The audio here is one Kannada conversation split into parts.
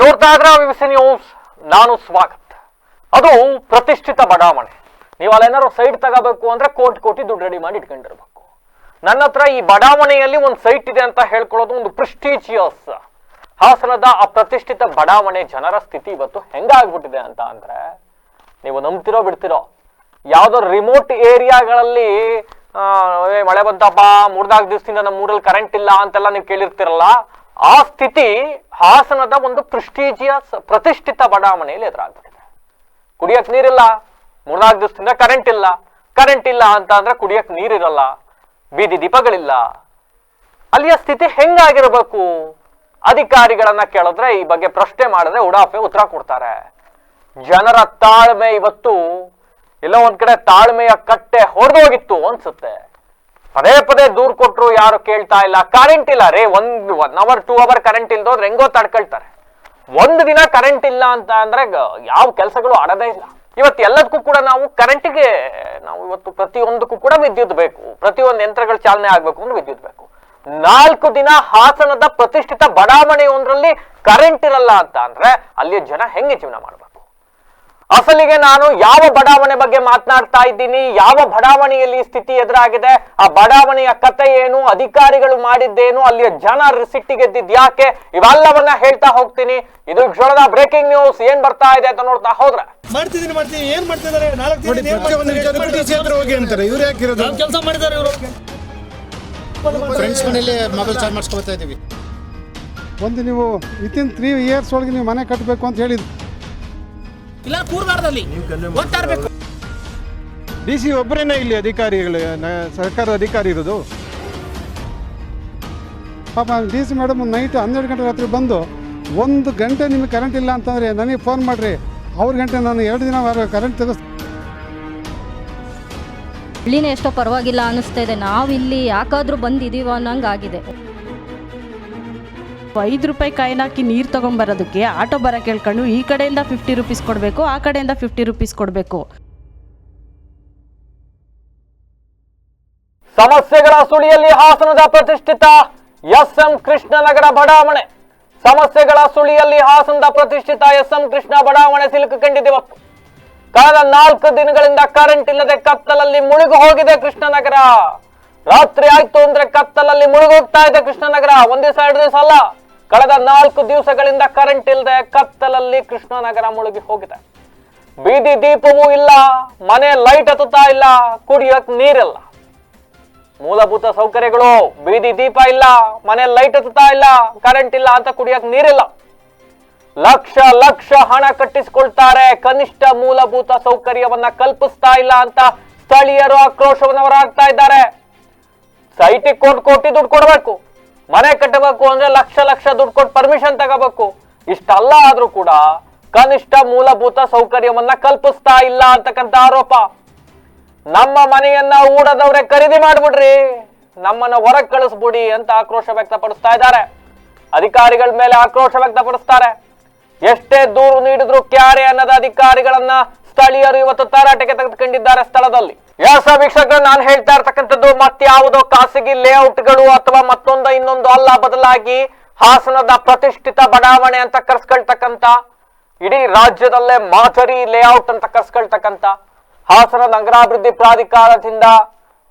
ನೋಡ್ತಾ ಇದ್ರೆ ವಿವಿಸಿ ನ್ಯೂಸ್ ನಾನು ಸ್ವಾಗತ. ಅದು ಪ್ರತಿಷ್ಠಿತ ಬಡಾವಣೆ. ನೀವು ಅಲ್ಲೇನಾದ್ರು ಸೈಟ್ ತಗೋಬೇಕು ಅಂದ್ರೆ ಕೋಟಿ ಕೋಟಿ ದುಡ್ಡು ರೆಡಿ ಮಾಡಿ ಇಟ್ಕೊಂಡಿರ್ಬೇಕು. ನನ್ನ ಹತ್ರ ಈ ಬಡಾವಣೆಯಲ್ಲಿ ಒಂದು ಸೈಟ್ ಇದೆ ಅಂತ ಹೇಳ್ಕೊಳ್ಳೋದು ಒಂದು ಪ್ರೆಸ್ಟೀಜಿಯಸ್ ಹಾಸನದ ಆ ಪ್ರತಿಷ್ಠಿತ ಬಡಾವಣೆ ಜನರ ಸ್ಥಿತಿ ಇವತ್ತು ಹೆಂಗಾಗ್ಬಿಟ್ಟಿದೆ ಅಂತ ಅಂದ್ರೆ, ನೀವು ನಂಬ್ತಿರೋ ಬಿಡ್ತಿರೋ, ಯಾವುದೋ ರಿಮೋಟ್ ಏರಿಯಾಗಳಲ್ಲಿ ಮಳೆ ಬಂತಪ್ಪ, ಮೂರ್ನಾಲ್ಕು ದಿವಸದಿಂದ ನಮ್ಮ ಊರಲ್ಲಿ ಕರೆಂಟ್ ಇಲ್ಲ ಅಂತೆಲ್ಲ ನೀವು ಕೇಳಿರ್ತಿರಲ್ಲ ಆ ಸ್ಥಿತಿ ಹಾಸನದ ಒಂದು ಪ್ರಿಸ್ಟೀಜಿಯಸ್ ಪ್ರತಿಷ್ಠಿತ ಬಡಾವಣೆಯಲ್ಲಿ ಎದುರಾಗ್ಬಿಟ್ಟಿದೆ. ಕುಡಿಯಕ್ ನೀರಿಲ್ಲ, ಮೂರ್ನಾಲ್ಕು ದಿವಸದಿಂದ ಕರೆಂಟ್ ಇಲ್ಲ. ಕರೆಂಟ್ ಇಲ್ಲ ಅಂತ ಅಂದ್ರೆ ಕುಡಿಯಕ್ ನೀರಿರಲ್ಲ, ಬೀದಿ ದೀಪಗಳಿಲ್ಲ. ಅಲ್ಲಿಯ ಸ್ಥಿತಿ ಹೆಂಗಾಗಿರ್ಬೇಕು? ಅಧಿಕಾರಿಗಳನ್ನ ಕೇಳಿದ್ರೆ ಈ ಬಗ್ಗೆ ಪ್ರಶ್ನೆ ಮಾಡಿದ್ರೆ ಉಡಾಫೆ ಉತ್ತರ ಕೊಡ್ತಾರೆ. ಜನರ ತಾಳ್ಮೆ ಇವತ್ತು, ಎಲ್ಲ ಒಂದ್ ಕಡೆ ತಾಳ್ಮೆಯ ಕಟ್ಟೆ ಹೊಡೆದೋಗಿತ್ತು ಅನ್ಸುತ್ತೆ. ಪದೇ ಪದೇ ದೂರ್ ಕೊಟ್ರು ಯಾರು ಕೇಳ್ತಾ ಇಲ್ಲ. ಕರೆಂಟ್ ಇಲ್ಲ. ರೇ, ಒಂದ್ one hour two hour current ಇಲ್ದೋದ್ರೆ ಹೆಂಗೋ ತಡ್ಕೊಳ್ತಾರೆ. ಒಂದು ದಿನ ಕರೆಂಟ್ ಇಲ್ಲ ಅಂತ ಅಂದ್ರೆ ಯಾವ ಕೆಲಸಗಳು ಆಡದೇ ಇಲ್ಲ. ಇವತ್ತು ಎಲ್ಲದಕ್ಕೂ ಕೂಡ ನಾವು ಕರೆಂಟಿಗೆ ನಾವು ಇವತ್ತು ಪ್ರತಿಯೊಂದಕ್ಕೂ ಕೂಡ ವಿದ್ಯುತ್ ಬೇಕು. ಪ್ರತಿಯೊಂದು ಯಂತ್ರಗಳು ಚಾಲನೆ ಆಗ್ಬೇಕು ಅಂದ್ರೆ ವಿದ್ಯುತ್ ಬೇಕು. ನಾಲ್ಕು ದಿನ ಹಾಸನದ ಪ್ರತಿಷ್ಠಿತ ಬಡಾವಣೆಯೊಂದರಲ್ಲಿ ಕರೆಂಟ್ ಇರಲ್ಲ ಅಂತ ಅಂದ್ರೆ ಅಲ್ಲಿಯ ಜನ ಹೆಂಗೆ ಜೀವನ ಮಾಡಬೇಕು? ಅಸಲಿಗೆ ನಾನು ಯಾವ ಬಡಾವಣೆ ಬಗ್ಗೆ ಮಾತನಾಡ್ತಾ ಇದ್ದೀನಿ? ಯಾವ ಬಡಾವಣೆಯಲ್ಲಿ ಸ್ಥಿತಿ ಎದುರಾಗಿದೆ? ಆ ಬಡಾವಣೆಯ ಕತೆ ಏನು? ಅಧಿಕಾರಿಗಳು ಮಾಡಿದ್ದೇನು? ಅಲ್ಲಿಯ ಜನ ಸಿಟ್ಟಿಗೆದ್ದಿದ್ ಯಾಕೆ? ಇವೆಲ್ಲವನ್ನ ಹೇಳ್ತಾ ಹೋಗ್ತೀನಿ. ಇದು ಕ್ಷಣದ ಬ್ರೇಕಿಂಗ್ ನ್ಯೂಸ್. ಏನ್ ಬರ್ತಾ ಇದೆ ಅಂತ ನೋಡ್ತಾ ಹೋದ್ರೆ. ಮಾಡ್ತಿದ್ದೀನಿ ಮಾಡ್ತೀನಿ ಏನ್ ಮಾಡ್ತಿದ್ದಾರೆ? ನಾಲ್ಕು ದಿನ ಏನ್ ಪ್ರತಿಯೊಂದು ಮಾಡ್ತಿದ್ದಾರೆ? ವಿಚಾರಕ್ಕೂ ಡಿ ಹತ್ರ ಹೋಗಿ ಅಂತಾರೆ. ಇವ್ರು ಯಾಕೆ ಇರೋದು? ನಾವ್ ಕೆಲಸ ಮಾಡಿದ್ದಾರೆ ಇವರು. ಫ್ರೆಂಡ್ಸ್ ಮನೇಲಿ ಮೊಬೈಲ್ ಚಾರ್ಜ್ ಮಾಡಿಸ್ಕೊಳ್ತಾ ಇದೀವಿ ಒಂದು ನೀವು ವಿತಿನ್ ತ್ರೀ ಇಯರ್ಸ್ ಒಳಗೆ ನೀವು ಮನೆ ಕಟ್ಟಬೇಕು ಅಂತ ಹೇಳಿದ್ರು. ಇಲ್ಲ ಕೂರ್ಬಾರ್ದಲ್ಲಿ ಓದ್ತಾ ಇರ್ಬೇಕು ಡಿ ಸಿ ಒಬ್ಬರೇನೇ ಇಲ್ಲಿ ಅಧಿಕಾರಿಗಳು ನ- ಸರ್ಕಾರ ಅಧಿಕಾರಿ ಇರೋದು? ಪಾಪ ಡಿ ಸಿ ಮೇಡಮ್ ನೈಟ್ ಹನ್ನೆರಡು ಗಂಟೆ ರಾತ್ರಿ ಬಂದು ಒಂದು ಗಂಟೆ ನಿಮಗೆ ಕರೆಂಟ್ ಇಲ್ಲ ಅಂತಂದರೆ ನನಗೆ ಫೋನ್ ಮಾಡಿರಿ. ಅವ್ರ ಗಂಟೆ ನಾನು ಎರಡು ದಿನ ಕರೆಂಟ್ ತೆಗೆಸ್ ಇಲ್ಲಿನೇ ಎಷ್ಟೋ ಪರವಾಗಿಲ್ಲ ಅನಿಸ್ತಾ ಇದೆ. ನಾವಿಲ್ಲಿ ಯಾಕಾದ್ರೂ ಬಂದಿದೀವ ಅನ್ನಂಗೆ ಆಗಿದೆ ಐದು ರೂಪಾಯಿ ಕಾಯಿನ ಹಾಕಿ ನೀರು ತೊಗೊಂಬರೋದಕ್ಕೆ ಆಟೋ ಬರ ಕೇಳ್ಕೊಂಡು ಈ ಕಡೆಯಿಂದ ಫಿಫ್ಟಿ ರುಪೀಸ್ ಕೊಡಬೇಕು, ಆ ಕಡೆಯಿಂದ ಫಿಫ್ಟಿ ರುಪೀಸ್ ಕೊಡಬೇಕು. ಸಮಸ್ಯೆಗಳ ಸುಳಿಯಲ್ಲಿ ಹಾಸನದ ಪ್ರತಿಷ್ಠಿತ ಎಸ್ ಎಂ ಕೃಷ್ಣನಗರ ಬಡಾವಣೆ. ಸಮಸ್ಯೆಗಳ ಸುಳಿಯಲ್ಲಿ ಹಾಸನದ ಪ್ರತಿಷ್ಠಿತ ಎಸ್ ಎಂ ಕೃಷ್ಣ ಬಡಾವಣೆ ಸಿಲುಕಿಕೊಂಡಿದೆ ಕಳೆದ ನಾಲ್ಕು ದಿನಗಳಿಂದ ಕರೆಂಟ್ ಇಲ್ಲದೆ ಕತ್ತಲಲ್ಲಿ ಮುಳುಗು ಹೋಗಿದೆ ಕೃಷ್ಣನಗರ. ರಾತ್ರಿ ಆಯ್ತು ಅಂದ್ರೆ ಕತ್ತಲಲ್ಲಿ ಮುಳುಗೋಗ್ತಾ ಇದೆ ಕೃಷ್ಣನಗರ. ಒಂದ್ ಎರಡು ದಿವಸ ಅಲ್ಲ. ಕಳೆದ ನಾಲ್ಕು ದಿವಸಗಳಿಂದ ಕರೆಂಟ್ ಇಲ್ಲದೆ ಕತ್ತಲಲ್ಲಿ ಕೃಷ್ಣನಗರ ಮುಳುಗಿ ಹೋಗಿದೆ. ಬೀದಿ ದೀಪವೂ ಇಲ್ಲ, ಮನೆ ಲೈಟ್ ಹತ್ತುತ್ತಾ ಇಲ್ಲ, ಕುಡಿಯೋಕ್ ನೀರಿಲ್ಲ. ಮೂಲಭೂತ ಸೌಕರ್ಯಗಳು, ಬೀದಿ ದೀಪ ಇಲ್ಲ, ಮನೆ ಲೈಟ್ ಹತ್ತುತ್ತಾ ಇಲ್ಲ ಕರೆಂಟ್ ಇಲ್ಲ ಅಂತ ಕುಡಿಯೋಕ್ ನೀರಿಲ್ಲ. ಲಕ್ಷ ಲಕ್ಷ ಹಣ ಕಟ್ಟಿಸಿಕೊಳ್ತಾರೆ, ಕನಿಷ್ಠ ಮೂಲಭೂತ ಸೌಕರ್ಯವನ್ನ ಕಲ್ಪಿಸ್ತಾ ಇಲ್ಲ ಅಂತ ಸ್ಥಳೀಯರು ಆಕ್ರೋಶವನ್ನು ಹೊರಹಾಕ್ತಾ ಇದ್ದಾರೆ. ಸೈಟಿಗೆ ಕೋಟಿ ಕೋಟಿ ದುಡ್ಡು ಕೊಡಬೇಕು. ಮನೆ ಕಟ್ಟಬೇಕು ಅಂದ್ರೆ ಲಕ್ಷ ಲಕ್ಷ ದುಡ್ಡು ಕೊಟ್ಟು ಪರ್ಮಿಷನ್ ತಗೋಬೇಕು. ಇಷ್ಟಲ್ಲ ಆದ್ರೂ ಕೂಡ ಕನಿಷ್ಠ ಮೂಲಭೂತ ಸೌಕರ್ಯವನ್ನ ಕಲ್ಪಿಸ್ತಾ ಇಲ್ಲ ಅಂತಕ್ಕಂಥ ಆರೋಪ. ನಮ್ಮ ಮನೆಯನ್ನ ಊಡದವ್ರೆ ಖರೀದಿ ಮಾಡ್ಬಿಡ್ರಿ, ನಮ್ಮನ್ನ ಹೊರಗೆ ಕಳಿಸ್ಬಿಡಿ ಅಂತ ಆಕ್ರೋಶ ವ್ಯಕ್ತಪಡಿಸ್ತಾ ಇದ್ದಾರೆ. ಅಧಿಕಾರಿಗಳ ಮೇಲೆ ಆಕ್ರೋಶ ವ್ಯಕ್ತಪಡಿಸ್ತಾರೆ. ಎಷ್ಟೇ ದೂರು ನೀಡಿದ್ರು ಕ್ಯಾರೆ ಅನ್ನದ ಅಧಿಕಾರಿಗಳನ್ನ ಸ್ಥಳೀಯರು ಇವತ್ತು ತರಾಟೆಗೆ ತೆಗೆದುಕೊಂಡಿದ್ದಾರೆ ಸ್ಥಳದಲ್ಲಿ. ಎಸ್ ವೀಕ್ಷಕರು, ನಾನು ಹೇಳ್ತಾ ಇರ್ತಕ್ಕಂಥದ್ದು ಮತ್ಯಾವುದೋ ಖಾಸಗಿ ಲೇಔಟ್ಗಳು ಅಥವಾ ಮತ್ತೊಂದು ಇನ್ನೊಂದು ಅಲ್ಲ, ಬದಲಾಗಿ ಹಾಸನದ ಪ್ರತಿಷ್ಠಿತ ಬಡಾವಣೆ ಅಂತ ಕರ್ಸ್ಕೊಳ್ತಕ್ಕಂತ ಇಡೀ ರಾಜ್ಯದಲ್ಲೇ ಮಾದರಿ ಲೇಔಟ್ ಅಂತ ಕರ್ಸ್ಕೊಳ್ತಕ್ಕಂತ ಹಾಸನ ನಗರಾಭಿವೃದ್ಧಿ ಪ್ರಾಧಿಕಾರದಿಂದ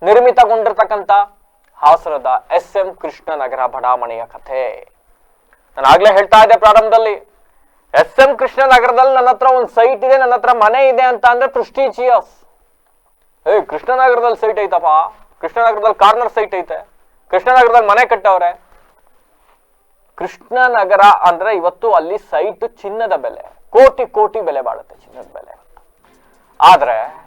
ನಿರ್ಮಿತಗೊಂಡಿರ್ತಕ್ಕಂಥ ಹಾಸನದ ಎಸ್ ಎಂ ಕೃಷ್ಣನಗರ ಬಡಾವಣೆಯ ಕಥೆ. ನಾನು ಆಗ್ಲೇ ಹೇಳ್ತಾ ಇದ್ದೆ ಪ್ರಾರಂಭದಲ್ಲಿ ಎಸ್ ಎಂ ಕೃಷ್ಣನಗರದಲ್ಲಿ ನನ್ನ ಹತ್ರ ಒಂದು ಸೈಟ್ ಇದೆ, ನನ್ನ ಹತ್ರ ಮನೆ ಇದೆ ಅಂತ ಅಂದ್ರೆ ಪ್ರಿಸ್ಟೀಜಿಯಸ್ ಏ, ಕೃಷ್ಣನಗರದಲ್ಲಿ ಸೈಟ್ ಐತಪ್ಪ. ಕೃಷ್ಣನಗರದಲ್ಲಿ ಕಾರ್ನರ್ ಸೈಟ್ ಐತೆ. ಕೃಷ್ಣನಗರದಲ್ಲಿ ಮನೆ ಕಟ್ಟವ್ರೆ. ಕೃಷ್ಣನಗರ ಅಂದ್ರೆ ಇವತ್ತು ಅಲ್ಲಿ ಸೈಟ್ ಚಿನ್ನದ ಬೆಲೆ. ಕೋಟಿ ಕೋಟಿ ಬೆಲೆ ಬಾಳುತ್ತೆ ಚಿನ್ನದ ಬೆಲೆ. ಆದ್ರೆ,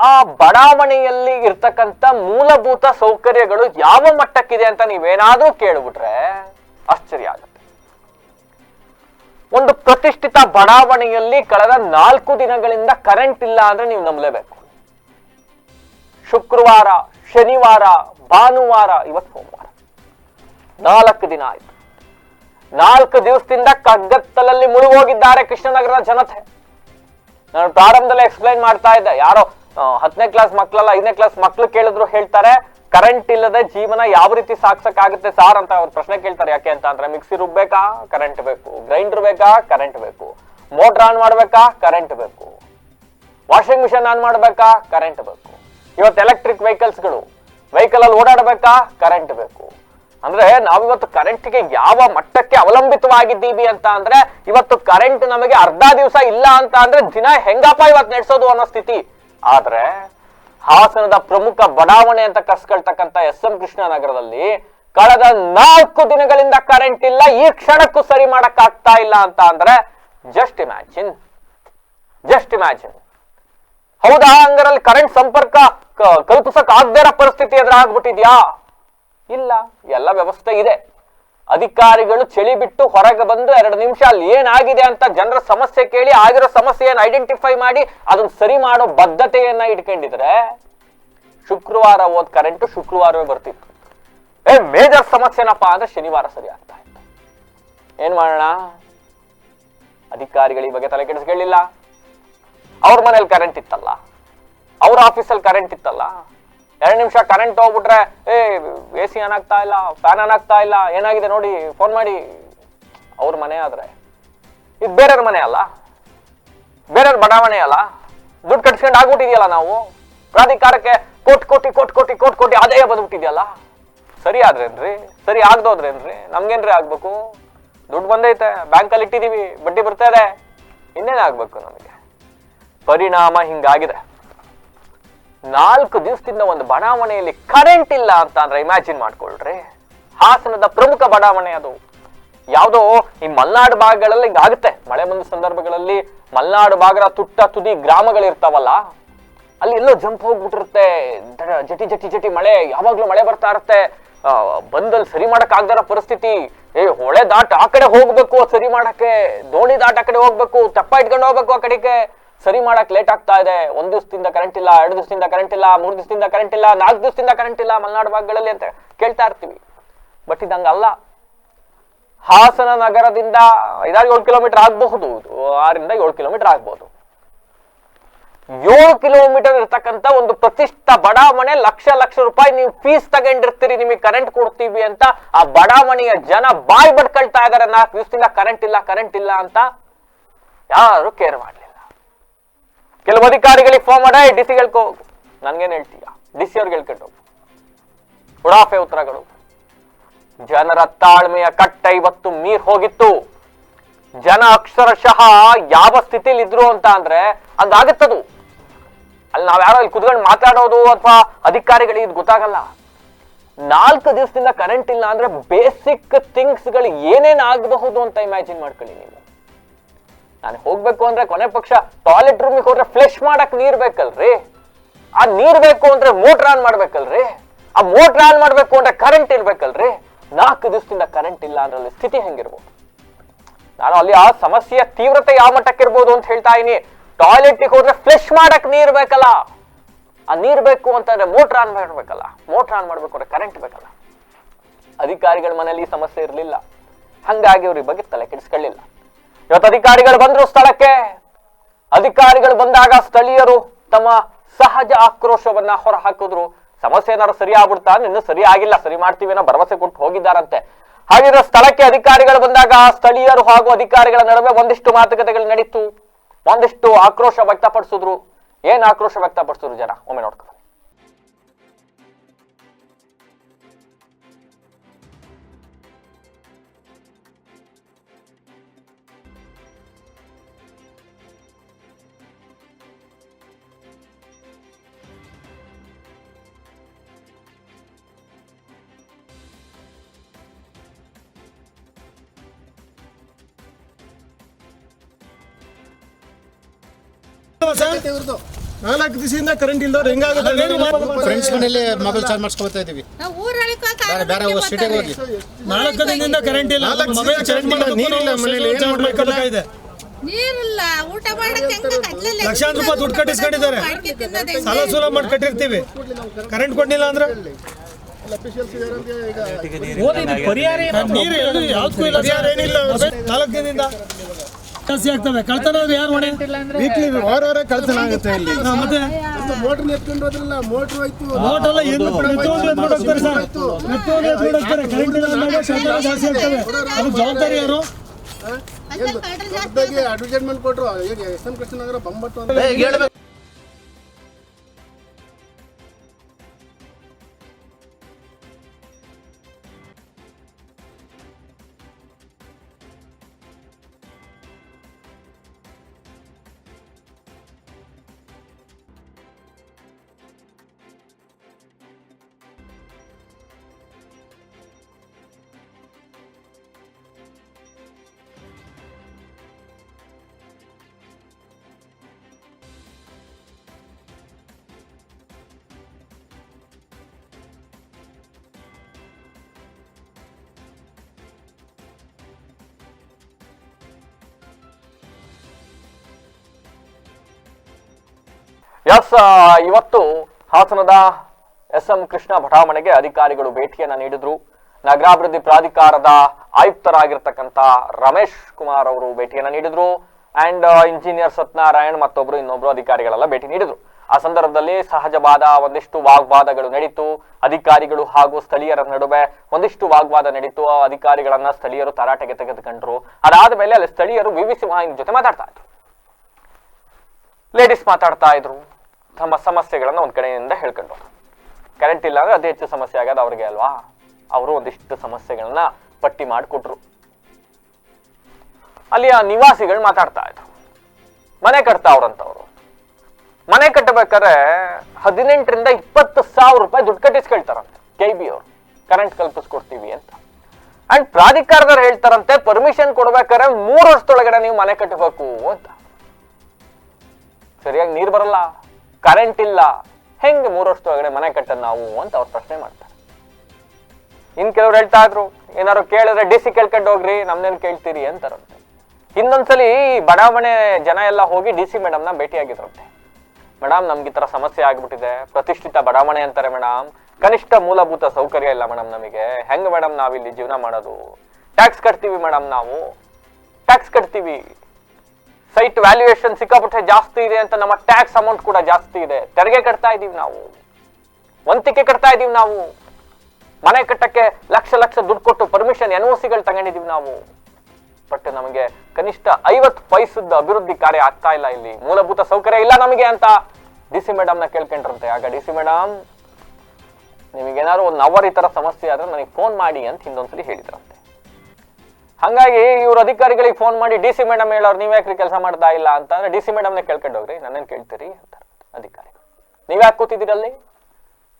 ಆ ಬಡಾವಣೆಯಲ್ಲಿ ಇರ್ತಕ್ಕಂಥ ಮೂಲಭೂತ ಸೌಕರ್ಯಗಳು ಯಾವ ಮಟ್ಟಕ್ಕಿದೆ ಅಂತ ನೀವೇನಾದ್ರೂ ಕೇಳ್ಬಿಟ್ರೆ ಆಶ್ಚರ್ಯ ಆಗುತ್ತೆ. ಒಂದು ಪ್ರತಿಷ್ಠಿತ ಬಡಾವಣೆಯಲ್ಲಿ ಕಳೆದ ನಾಲ್ಕು ದಿನಗಳಿಂದ ಕರೆಂಟ್ ಇಲ್ಲ ಅಂದ್ರೆ ನೀವು ನಂಬಲೇಬೇಕು. ಶುಕ್ರವಾರ, ಶನಿವಾರ, ಭಾನುವಾರ, ಇವತ್ತು ಸೋಮವಾರ. ನಾಲ್ಕು ದಿನ ಆಯ್ತು. ನಾಲ್ಕು ದಿವಸದಿಂದ ಕಗ್ಗತ್ತಲಲ್ಲಿ ಮುಳುಗೋಗಿದ್ದಾರೆ ಕೃಷ್ಣನಗರದ ಜನತೆ. ನಾನು ಪ್ರಾರಂಭದಲ್ಲಿ ಎಕ್ಸ್ಪ್ಲೈನ್ ಮಾಡ್ತಾ ಇದ್ದೆ. ಯಾರೋ ಹತ್ತನೇ ಕ್ಲಾಸ್ ಮಕ್ಕಳಲ್ಲ ಐದನೇ ಕ್ಲಾಸ್ ಮಕ್ಕಳು ಕೇಳಿದ್ರು ಹೇಳ್ತಾರೆ ಕರೆಂಟ್ ಇಲ್ಲದೆ ಜೀವನ ಯಾವ ರೀತಿ ಸಾಕ್ಸಕ್ಕಾಗುತ್ತೆ ಸಾರ್ ಅಂತ ಅವ್ರು ಪ್ರಶ್ನೆ ಕೇಳ್ತಾರೆ. ಯಾಕೆ ಅಂತ ಅಂದ್ರೆ ಮಿಕ್ಸಿ ರುಬ್ಬೇಕಾ ಕರೆಂಟ್ ಬೇಕು. ಗ್ರೈಂಡರ್ ಬೇಕಾ? ಕರೆಂಟ್ ಬೇಕು. ಮೋಟರ್ ಆನ್ ಮಾಡ್ಬೇಕಾ? ಕರೆಂಟ್ ಬೇಕು. ವಾಷಿಂಗ್ ಮಿಷಿನ್ ಆನ್ ಮಾಡ್ಬೇಕಾ? ಕರೆಂಟ್ ಬೇಕು. ಇವತ್ತು ಎಲೆಕ್ಟ್ರಿಕ್ ವೆಹಿಕಲ್ಸ್ಗಳು ವೆಹಿಕಲ್ ಅಲ್ಲಿ ಓಡಾಡಬೇಕಾ? ಕರೆಂಟ್ ಬೇಕು. ಅಂದ್ರೆ ನಾವಿವತ್ತು ಕರೆಂಟ್ಗೆ ಯಾವ ಮಟ್ಟಕ್ಕೆ ಅವಲಂಬಿತವಾಗಿದ್ದೀವಿ ಅಂತ ಅಂದ್ರೆ, ಇವತ್ತು ಕರೆಂಟ್ ನಮಗೆ ಅರ್ಧ ದಿವಸ ಇಲ್ಲ ಅಂತ ಅಂದ್ರೆ ದಿನ ಹೆಂಗಪ್ಪ ಇವತ್ತು ನಡೆಸೋದು ಅನ್ನೋ ಸ್ಥಿತಿ. ಆದ್ರೆ, ಹಾಸನದ ಪ್ರಮುಖ ಬಡಾವಣೆ ಅಂತ ಕರ್ಸ್ಕೊಳ್ತಕ್ಕಂಥ ಎಸ್ ಎಂ ಕೃಷ್ಣನಗರದಲ್ಲಿ ಕಳೆದ ನಾಲ್ಕು ದಿನಗಳಿಂದ ಕರೆಂಟ್ ಇಲ್ಲ, ಈ ಕ್ಷಣಕ್ಕೂ ಸರಿ ಮಾಡಕ್ ಆಗ್ತಾ ಇಲ್ಲ ಅಂತ ಅಂದ್ರೆ ಜಸ್ಟ್ ಇಮ್ಯಾಜಿನ್ ಜಸ್ಟ್ ಇಮ್ಯಾಜಿನ್ ಹೌದಾ? ಹಂಗಾರಲ್ಲಿ ಕರೆಂಟ್ ಸಂಪರ್ಕ ಕಲ್ಪಿಸಕ್ ಆಗದೇ ಇರೋ ಪರಿಸ್ಥಿತಿ ಎದುರಾಗ್ಬಿಟ್ಟಿದ್ಯಾ? ಇಲ್ಲ, ಎಲ್ಲ ವ್ಯವಸ್ಥೆ ಇದೆ. ಅಧಿಕಾರಿಗಳು ಚಳಿ ಬಿಟ್ಟು ಹೊರಗೆ ಬಂದು ಎರಡು ನಿಮಿಷ ಅಲ್ಲಿ ಏನಾಗಿದೆ ಅಂತ ಜನರ ಸಮಸ್ಯೆ ಕೇಳಿ, ಆಗಿರೋ ಸಮಸ್ಯೆಯನ್ನು ಐಡೆಂಟಿಫೈ ಮಾಡಿ, ಅದನ್ನ ಸರಿ ಮಾಡೋ ಬದ್ಧತೆಯನ್ನ ಇಟ್ಕೊಂಡಿದ್ರೆ ಶುಕ್ರವಾರ ಹೋದ್ ಕರೆಂಟ್ ಶುಕ್ರವಾರವೇ ಬರ್ತಿತ್ತು. ಏ ಮೇಜರ್ ಸಮಸ್ಯೆನಪ್ಪ ಅಂದ್ರೆ ಶನಿವಾರ ಸರಿ ಆಗ್ತಾ ಇತ್ತು. ಏನ್ ಮಾಡೋಣ? ಅಧಿಕಾರಿಗಳು ಈ ಬಗ್ಗೆ ತಲೆ ಕೆಡಿಸ್ಕೊಳ್ಳಿಲ್ಲ. ಅವ್ರ ಮನೇಲಿ ಕರೆಂಟ್ ಇತ್ತಲ್ಲ ಅವ್ರ ಆಫೀಸಲ್ಲಿ ಕರೆಂಟ್ ಇತ್ತಲ್ಲ ಎರಡು ನಿಮಿಷ ಕರೆಂಟ್ ಹೋಗ್ಬಿಟ್ರೆ ಏ ಎ ಸಿ ಆನ್ ಆಗ್ತಾ ಇಲ್ಲ ಫ್ಯಾನ್ ಆನ್ ಆಗ್ತಾ ಇಲ್ಲ ಏನಾಗಿದೆ ನೋಡಿ ಫೋನ್ ಮಾಡಿ ಅವ್ರ ಮನೆ ಆದ್ರೆ. ಇದು ಬೇರೆಯವ್ರ ಮನೆ ಅಲ್ಲ ಬೇರೆಯವ್ರ ಬಡಾವಣೆ ಅಲ್ಲ ದುಡ್ಡು ಕಟ್ಸ್ಕೊಂಡು ಆಗ್ಬಿಟ್ಟಿದೆಯಲ್ಲ ನಾವು ಪ್ರಾಧಿಕಾರಕ್ಕೆ ಕೋಟಿ ಕೋಟಿ ಕೋಟಿ ಕೋಟಿ ಕೋಟಿ ಕೋಟಿ ಆದಾಯ ಬಂದ್ಬಿಟ್ಟಿದೆಯಲ್ಲ ಸರಿ ಆದ್ರೇನ್ರಿ? ಸರಿ ಆಗ್ದೋದ್ರೇನ್ರಿ? ನಮ್ಗೇನ್ರಿ ಆಗ್ಬೇಕು? ದುಡ್ಡು ಬಂದೈತೆ ಬ್ಯಾಂಕಲ್ಲಿ ಇಟ್ಟಿದ್ದೀವಿ ಬಡ್ಡಿ ಬರ್ತಾ ಇದೆ ಇನ್ನೇನು ಆಗ್ಬೇಕು ನಮಗೆ? ಪರಿಣಾಮ ಹಿಂಗಾಗಿದೆ. ನಾಲ್ಕು ದಿವಸದಿಂದ ಒಂದು ಬಡಾವಣೆಯಲ್ಲಿ ಕರೆಂಟ್ ಇಲ್ಲ ಅಂತ ಅಂದ್ರೆ ಇಮ್ಯಾಜಿನ್ ಮಾಡ್ಕೊಳ್ರಿ. ಹಾಸನದ ಪ್ರಮುಖ ಬಡಾವಣೆ ಅದು. ಯಾವುದೋ ಈ ಮಲ್ನಾಡು ಭಾಗಗಳಲ್ಲಿ ಹಿಂಗಾಗುತ್ತೆ ಮಳೆ ಬಂದ ಸಂದರ್ಭಗಳಲ್ಲಿ ಮಲ್ನಾಡು ಭಾಗದ ತುಟ್ಟ ತುದಿ ಗ್ರಾಮಗಳಿರ್ತಾವಲ್ಲ, ಅಲ್ಲಿ ಎಲ್ಲೋ ಜಂಪ್ ಹೋಗ್ಬಿಟ್ಟಿರುತ್ತೆ. ಜಟಿ ಜಟಿ ಜಟಿ ಮಳೆ, ಯಾವಾಗ್ಲೂ ಮಳೆ ಬರ್ತಾ ಇರುತ್ತೆ. ಬಂದಲ್ಲಿ ಸರಿ ಮಾಡಕ್ ಆಗದಾರ ಪರಿಸ್ಥಿತಿ. ಏ, ಹೊಳೆ ದಾಟ ಆ ಕಡೆ ಹೋಗ್ಬೇಕು ಸರಿ ಮಾಡಕ್ಕೆ. ದೋಣಿ ದಾಟ ಆ ಕಡೆ ಹೋಗ್ಬೇಕು, ತಪ್ಪ ಇಟ್ಕೊಂಡು ಹೋಗ್ಬೇಕು ಆ ಕಡೆಗೆ. ಸರಿ ಮಾಡಕ್ ಲೇಟ್ ಆಗ್ತಾ ಇದೆ. ಒಂದ್ ದಿವಸದಿಂದ ಕರೆಂಟ್ ಇಲ್ಲ, ಎರಡು ದಿವಸದಿಂದ ಕರೆಂಟ್ ಇಲ್ಲ, ಮೂರ್ ದಿವಸದಿಂದ ಕರೆಂಟ್ ಇಲ್ಲ, ನಾಲ್ಕು ದಿವಸದಿಂದ ಕರೆಂಟ್ ಇಲ್ಲ ಮಲೆನಾಡು ಭಾಗಗಳಲ್ಲಿ ಅಂತ ಕೇಳ್ತಾ ಇರ್ತೀವಿ. ಬಟ್ ಇದಂಗಲ್ಲ. ಹಾಸನ ನಗರದಿಂದ ಐದಾರು ಏಳು ಕಿಲೋಮೀಟರ್ ಆಗಬಹುದು ಆರಿಂದ ಏಳು ಕಿಲೋಮೀಟರ್ ಆಗ್ಬಹುದು. ಏಳು ಕಿಲೋಮೀಟರ್ ಇರ್ತಕ್ಕಂಥ ಒಂದು ಪ್ರತಿಷ್ಠ ಬಡಾವಣೆ, ಲಕ್ಷ ಲಕ್ಷ ರೂಪಾಯಿ ನೀವು ಫೀಸ್ ತಗೊಂಡಿರ್ತೀರಿ, ನಿಮಗೆ ಕರೆಂಟ್ ಕೊಡ್ತೀವಿ ಅಂತ ಆ ಬಡಾವಣೆಯ ಜನ ಬಾಯ್ ಬಡ್ಕೊಳ್ತಾ ಇದಾರೆ ನಾಲ್ಕು ದಿವಸದಿಂದ ಕರೆಂಟ್ ಇಲ್ಲ ಕರೆಂಟ್ ಇಲ್ಲ ಅಂತ ಯಾರು ಕೇರ್ ಮಾಡಲಿಲ್ಲ ಕೆಲವು ಅಧಿಕಾರಿಗಳಿಗೆ ಫೋನ್ ಮಾಡ ಡಿ ಸಿ ಹೇಳ್ಕೋ. ನನ್ಗೇನ್ ಹೇಳ್ತೀಯ? ಡಿ ಸಿ ಅವ್ರಿಗೆ ಹೇಳ್ಕೊಂಡು. ಉಡಾಫೆ ಉತ್ತರಗಳು. ಜನರ ತಾಳ್ಮೆಯ ಕಟ್ಟ ಇವತ್ತು ಮೀರ್ ಹೋಗಿತ್ತು. ಜನ ಅಕ್ಷರಶಃ ಯಾವ ಸ್ಥಿತಿಲಿ ಇದ್ರು ಅಂತ ಅಂದ್ರೆ ಹಂಗಾಗತ್ತದು ಅಲ್ಲಿ ನಾವ್ ಯಾರೋ ಇಲ್ಲಿ ಕುತ್ಕೊಂಡು ಮಾತಾಡೋದು ಅಥವಾ ಅಧಿಕಾರಿಗಳಿಗೆ ಇದು ಗೊತ್ತಾಗಲ್ಲ. ನಾಲ್ಕು ದಿವಸದಿಂದ ಕರೆಂಟ್ ಇಲ್ಲ ಅಂದ್ರೆ ಬೇಸಿಕ್ ಥಿಂಗ್ಸ್ಗಳು ಏನೇನ್ ಆಗಬಹುದು ಅಂತ ಇಮ್ಯಾಜಿನ್ ಮಾಡ್ಕೊಳ್ಳಿ ನೀವು. ನಾನು ಹೋಗ್ಬೇಕು ಅಂದ್ರೆ ಕೊನೆ ಪಕ್ಷ ಟಾಯ್ಲೆಟ್ ರೂಮಿಗೆ ಹೋದ್ರೆ ಫ್ಲೆಶ್ ಮಾಡಕ್ ನೀರ್ ಬೇಕಲ್ರಿ? ಆ ನೀರ್ ಬೇಕು ಅಂದ್ರೆ ಮೋಟರ್ ಆನ್ ಮಾಡ್ಬೇಕಲ್ರಿ? ಆ ಮೋಟರ್ ಆನ್ ಮಾಡ್ಬೇಕು ಅಂದ್ರೆ ಕರೆಂಟ್ ಇರ್ಬೇಕಲ್ರಿ? ನಾಲ್ಕು ದಿವಸದಿಂದ ಕರೆಂಟ್ ಇಲ್ಲ ಅಂದ್ರೆ ಅಲ್ಲಿ ಸ್ಥಿತಿ ಹೆಂಗಿರ್ಬೋದು? ನಾನು ಅಲ್ಲಿ ಆ ಸಮಸ್ಯೆಯ ತೀವ್ರತೆ ಯಾವ ಮಟ್ಟಕ್ಕೆ ಇರ್ಬೋದು ಅಂತ ಹೇಳ್ತಾ ಇದೀನಿ. ಟಾಯ್ಲೆಟ್ಗೆ ಹೋದ್ರೆ ಫ್ಲೆಶ್ ಮಾಡಕ್ ನೀರ್ ಬೇಕಲ್ಲ. ಆ ನೀರ್ ಬೇಕು ಅಂತಂದ್ರೆ ಮೋಟರ್ ಆನ್ ಮಾಡ್ಬೇಕಲ್ಲ. ಮೋಟರ್ ಆನ್ ಮಾಡ್ಬೇಕು ಅಂದ್ರೆ ಕರೆಂಟ್ ಬೇಕಲ್ಲ. ಅಧಿಕಾರಿಗಳ ಮನೇಲಿ ಈ ಸಮಸ್ಯೆ ಇರಲಿಲ್ಲ. ಹಂಗಾಗಿ ಅವ್ರಿಗೆ ಬಗ್ಗೆ ತಲೆ ಕೆಡಿಸ್ಕೊಳ್ಳಿಲ್ಲ. ಇವತ್ತು ಅಧಿಕಾರಿಗಳು ಬಂದ್ರು ಸ್ಥಳಕ್ಕೆ. ಅಧಿಕಾರಿಗಳು ಬಂದಾಗ ಸ್ಥಳೀಯರು ತಮ್ಮ ಸಹಜ ಆಕ್ರೋಶವನ್ನ ಹೊರ ಹಾಕಿದ್ರು ಸಮಸ್ಯೆ ಏನಾದ್ರು ಸರಿ ಆಗ್ಬಿಡ್ತಾ ಇನ್ನು ಸರಿ ಆಗಿಲ್ಲ ಸರಿ ಮಾಡ್ತೀವಿ ಅನ್ನೋ ಭರವಸೆ ಕೊಟ್ಟು ಹೋಗಿದ್ದಾರಂತೆ. ಹಾಗಿದ್ರೆ ಸ್ಥಳಕ್ಕೆ ಅಧಿಕಾರಿಗಳು ಬಂದಾಗ ಸ್ಥಳೀಯರು ಹಾಗೂ ಅಧಿಕಾರಿಗಳ ನಡುವೆ ಒಂದಿಷ್ಟು ಮಾತುಕತೆಗಳು ನಡೀತು. ಒಂದಿಷ್ಟು ಆಕ್ರೋಶ ವ್ಯಕ್ತಪಡಿಸಿದ್ರು. ಏನ್ ಆಕ್ರೋಶ ವ್ಯಕ್ತಪಡಿಸಿದ್ರು ಜನ? ಒಮ್ಮೆ ನೋಡ್ಕೊ. ನಾಲ್ಕು ದಿವಸದಿಂದ ಕರೆಂಟ್ ಇಲ್ದವ್ರು ಹೆಂಗಾಗುತ್ತೆ ಫ್ರೆಂಡ್ಸ್ ಮನೇಲಿ ಮೊಬೈಲ್ ಚಾರ್ಜ್ ಮಾಡ್ಸ್ಕೊಳ್ತಾ ಇದ್ದೀವಿ. ಬೇರೆ ಬೇರೆ ಸಿಟಿಗೆ ಹೋಗಿ. ನಾಲ್ಕು ದಿನದಿಂದ ಕರೆಂಟ್ ಇಲ್ಲ. ಮೊಬೈಲ್ ಚಾರ್ಜ್ ಮಾಡೋದಕ್ಕೂ ನೀರಿಲ್ಲ ಮನೇಲಿ ಏನು ಮಾಡ್ಬೇಕಾಗಿದೆ ನೀರಿಲ್ಲ. ಊಟ ಮಾಡಕ್ಕೆ ಲಕ್ಷಾಂತರ ರೂಪಾಯಿ ದುಡ್ಡು ಕಟ್ಟಿಸ್ಕೊಂಡಿದ್ದಾರೆ. ಸಾಲ ಸೂಲ ಮಾಡಿ ಕಟ್ಟಿರ್ತೀವಿ. ಕರೆಂಟ್ ಕೊಡ್ಲಿಲ್ಲ ಅಂದ್ರೆ? ನೀರು ಯಾವ್ದಕ್ಕೂ ಇಲ್ಲ ಪರಿಹಾರ ಏನಿಲ್ಲ ನಾಲ್ಕು ದಿನದಿಂದ. ಜಾಸ್ತಿ ಆಗ್ತವೆ ಕಳ್ತನ ಅಂದ್ರೆ ಯಾರು ಹೊಣೆ ವೀಕ್ಲಿ ವಾರ ವಾರ ಕಳ್ತನ ಆಗುತ್ತೆ ಇಲ್ಲಿ. ಮತ್ತೆ? ಮೋಟರ್ ಎತ್ಕೊಂಡು ಹೋದ್ರಲ್ಲ ಮೋಟರ್ ಹೋಯ್ತು. ಮೋಟರ್ ಎಲ್ಲ ಏನು ಪ್ರತಿಯೊಂದು ಎತ್ಕೊಂಡು ಹೋಗ್ತಾರೆ ಸರ್. ಪ್ರತಿಯೊಂದು ಎತ್ಕೊಂಡು ಹೋಗ್ತಾರೆ. ಕರೆಂಟ್ ಇಲ್ಲ ಅಂದಾಗ ಕಳ್ತನ ಜಾಸ್ತಿ ಆಗ್ತವೆ. ಅದು ಜವಾಬ್ದಾರಿ ಯಾರು? ಅಡ್ವರ್ಟೈಸ್ಮೆಂಟ್ ಕೊಟ್ರು. ಎಸ್ ಎಂ ಕೃಷ್ಣನಗರ ಬಂಬಟ್ಟು ಅಂತ. ಎಸ್ ಇವತ್ತು ಹಾಸನದ ಎಸ್ ಎಂ ಕೃಷ್ಣ ಬಡಾವಣೆಗೆ ಅಧಿಕಾರಿಗಳು ಭೇಟಿಯನ್ನ ನೀಡಿದ್ರು. ನಗರಾಭಿವೃದ್ಧಿ ಪ್ರಾಧಿಕಾರದ ಆಯುಕ್ತರಾಗಿರ್ತಕ್ಕಂಥ ರಮೇಶ್ ಕುಮಾರ್ ಅವರು ಭೇಟಿಯನ್ನ ನೀಡಿದ್ರು. ಅಂಡ್ ಇಂಜಿನಿಯರ್ ಸತ್ಯನಾರಾಯಣ್ ಮತ್ತೊಬ್ರು ಇನ್ನೊಬ್ರು ಅಧಿಕಾರಿಗಳೆಲ್ಲ ಭೇಟಿ ನೀಡಿದ್ರು. ಆ ಸಂದರ್ಭದಲ್ಲಿ ಸಹಜವಾದ ಒಂದಿಷ್ಟು ವಾಗ್ವಾದಗಳು ನಡೀತು. ಅಧಿಕಾರಿಗಳು ಹಾಗೂ ಸ್ಥಳೀಯರ ನಡುವೆ ಒಂದಿಷ್ಟು ವಾಗ್ವಾದ ನಡೀತು. ಅಧಿಕಾರಿಗಳನ್ನ ಸ್ಥಳೀಯರು ತರಾಟೆಗೆ ತೆಗೆದುಕೊಂಡ್ರು. ಅದಾದ ಮೇಲೆ ಅಲ್ಲಿ ಸ್ಥಳೀಯರು ವಿವಿಸಿ ವಾಹಿನಿ ಜೊತೆ ಮಾತಾಡ್ತಾ ಇದ್ರು. ಲೇಡೀಸ್ ಮಾತಾಡ್ತಾ ಇದ್ರು. ತಮ್ಮ ಸಮಸ್ಯೆಗಳನ್ನ ಒಂದ್ ಕಡೆಯಿಂದ ಹೇಳ್ಕೊಂಡು ಕರೆಂಟ್ ಇಲ್ಲ ಅಂದ್ರೆ ಅತಿ ಹೆಚ್ಚು ಸಮಸ್ಯೆ ಆಗೋದು ಅವ್ರಿಗೆ ಅಲ್ವಾ? ಅವರು ಒಂದಿಷ್ಟು ಸಮಸ್ಯೆಗಳನ್ನ ಪಟ್ಟಿ ಮಾಡಿಕೊಟ್ರು. ಆ ನಿವಾಸಿಗಳು ಮಾತಾಡ್ತಾ ಇದ್ರು. ಮನೆ ಕಟ್ತಾವ್ರಂತವ್ರು. ಮನೆ ಕಟ್ಟಬೇಕಾದ್ರೆ ಹದಿನೆಂಟರಿಂದ ಇಪ್ಪತ್ತು ಸಾವಿರ ರೂಪಾಯಿ ದುಡ್ಡು ಕಟ್ಟಿಸ್ಕೊಳ್ತಾರಂತೆ ಕೆ ಬಿ ಅವರು. ಕರೆಂಟ್ ಕಲ್ಪಿಸ್ಕೊಡ್ತೀವಿ ಅಂತ. ಅಂಡ್ ಪ್ರಾಧಿಕಾರದವ್ರು ಹೇಳ್ತಾರಂತೆ ಪರ್ಮಿಷನ್ ಕೊಡ್ಬೇಕಾದ್ರೆ ಮೂರು ವರ್ಷದೊಳಗಡೆ ನೀವು ಮನೆ ಕಟ್ಟಬೇಕು ಅಂತ. ಸರಿಯಾಗಿ ನೀರು ಬರಲ್ಲ. ಕರೆಂಟ್ ಇಲ್ಲ, ಹೆಂಗೆ ಮೂರು ವರ್ಷದೊಳಗಡೆ ಮನೆ ಕಟ್ಟ ನಾವು ಅಂತ ಅವ್ರು ಪ್ರಶ್ನೆ ಮಾಡ್ತಾರೆ. ಇನ್ ಕೆಲವ್ರು ಹೇಳ್ತಾ ಇದ್ರು, ಏನಾದ್ರು ಕೇಳಿದ್ರೆ ಡಿ ಸಿ ಕೇಳ್ಕೊಂಡು ಹೋಗ್ರಿ ನಮ್ದೇನು ಕೇಳ್ತೀರಿ ಅಂತಾರಂತೆ. ಇನ್ನೊಂದ್ಸಲಿ ಬಡಾವಣೆ ಜನ ಎಲ್ಲ ಹೋಗಿ ಡಿ ಸಿ ಮೇಡಮ್ನ ಭೇಟಿಯಾಗಿದ್ರಂತೆ. ಮೇಡಮ್, ನಮ್ಗೆ ಈ ತರ ಸಮಸ್ಯೆ ಆಗ್ಬಿಟ್ಟಿದೆ. ಪ್ರತಿಷ್ಠಿತ ಬಡಾವಣೆ ಅಂತಾರೆ ಮೇಡಮ್. ಕನಿಷ್ಠ ಮೂಲಭೂತ ಸೌಕರ್ಯ ಇಲ್ಲ ಮೇಡಮ್ ನಮಗೆ. ಹೆಂಗ್ ಮೇಡಮ್ ನಾವಿಲ್ಲಿ ಜೀವನ ಮಾಡೋದು? ಟ್ಯಾಕ್ಸ್ ಕಟ್ತೀವಿ ಮೇಡಮ್ ನಾವು. ಟ್ಯಾಕ್ಸ್ ಕಟ್ತೀವಿ. ಸೈಟ್ ವ್ಯಾಲ್ಯೂಯೇಷನ್ ಸಿಕ್ಕಾಪಟ್ಟೆ ಜಾಸ್ತಿ ಇದೆ ಅಂತ ನಮ್ಮ ಟ್ಯಾಕ್ಸ್ ಅಮೌಂಟ್ ಕೂಡ ಜಾಸ್ತಿ ಇದೆ. ತೆರಿಗೆ ಕಟ್ತಾ ಇದೀವಿ ನಾವು. ವಂತಿಕೆ ಕಟ್ತಾ ಇದೀವಿ ನಾವು. ಮನೆ ಕಟ್ಟಕ್ಕೆ ಲಕ್ಷ ಲಕ್ಷ ದುಡ್ಡು ಕೊಟ್ಟು ಪರ್ಮಿಷನ್ ಎನ್ ಒ ಸಿಗಳು ತಗೊಂಡಿದೀವಿ ನಾವು. ಬಟ್ ನಮಗೆ ಕನಿಷ್ಠ ಐವತ್ತು ಪೈಸದ ಅಭಿವೃದ್ಧಿ ಕಾರ್ಯ ಆಗ್ತಾ ಇಲ್ಲ ಇಲ್ಲಿ. ಮೂಲಭೂತ ಸೌಕರ್ಯ ಇಲ್ಲ ನಮಗೆ ಅಂತ ಡಿ ಸಿ ಮೇಡಮ್ನ ಕೇಳ್ಕೊಂಡ್ರಂತೆ ಆಗ ಡಿ ಸಿ ಮೇಡಮ್ ನಿಮಗೇನಾದ್ರು ಒಂದು ನವರ್ ಈ ತರ ಸಮಸ್ಯೆ ಆದ್ರೆ ನನಗೆ ಫೋನ್ ಮಾಡಿ ಅಂತ ಹಿಂದೊಂದ್ಸಲಿ ಹೇಳಿದ್ರಂತೆ ಹಂಗಾಗಿ ಇವ್ರ ಅಧಿಕಾರಿಗಳಿಗೆ ಫೋನ್ ಮಾಡಿ ಡಿ ಸಿ ಮೇಡಮ್ ಹೇಳೋರು ನೀವ್ಯಾಕ್ರಿ ಕೆಲಸ ಮಾಡ್ತಾ ಇಲ್ಲ? ಅಂತಂದ್ರೆ ಡಿ ಸಿ ಮೇಡಮ್ನೇ ಕೇಳ್ಕೊಂಡು ಹೋಗ್ರಿ ನನ್ನೇನು ಕೇಳ್ತೀರಿ ಅಧಿಕಾರಿ. ನೀವ್ಯಾಕೆ ಕೂತಿದ್ದೀರಲ್ಲಿ?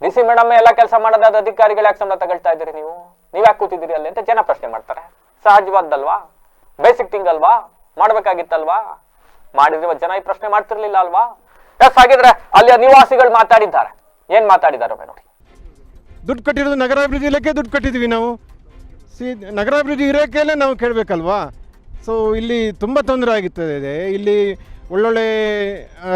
ಡಿ ಸಿ ಮೇಡಮ್ ಎಲ್ಲ ಕೆಲಸ ಮಾಡೋದಾದ ಅಧಿಕಾರಿಗಳು ಯಾಕೆ ಸಂಬಳ ತಗೊಳ್ತಾ ಇದ್ದೀರಿ ನೀವು? ನೀವ್ಯಾಕೆ ಕೂತಿದ್ದೀರಿ ಅಲ್ಲಿ ಅಂತ ಜನ ಪ್ರಶ್ನೆ ಮಾಡ್ತಾರೆ. ಸಹಜವಾದ್ದಲ್ವಾ ಬೇಸಿಕ್ ಥಿಂಗ್ ಅಲ್ವಾ? ಮಾಡ್ಬೇಕಾಗಿತ್ತಲ್ವಾ? ಮಾಡಿದ್ರೆ ಜನ ಈ ಪ್ರಶ್ನೆ ಮಾಡ್ತಿರ್ಲಿಲ್ಲ ಅಲ್ವಾ? ಎಸ್ ಹಾಗಿದ್ರೆ ಅಲ್ಲಿ ನಿವಾಸಿಗಳು ಮಾತಾಡಿದ್ದಾರೆ. ಏನ್ ಮಾತಾಡಿದ್ದಾರೆ ನೋಡಿ. ದುಡ್ಡು ಕಟ್ಟಿರೋದು ನಗರಾಭಿವೃದ್ಧಿ ಇಲಾಖೆ ದುಡ್ಡು ಕಟ್ಟಿದೀವಿ ನಾವು. ಸಿ, ನಗರಾಭಿವೃದ್ಧಿ ಇರೋಕೆಲ್ಲೇ ನಾವು ಕೇಳಬೇಕಲ್ವಾ? ಸೊ ಇಲ್ಲಿ ತುಂಬ ತೊಂದರೆ ಆಗುತ್ತದೆ ಇಲ್ಲಿ ಒಳ್ಳೊಳ್ಳೆ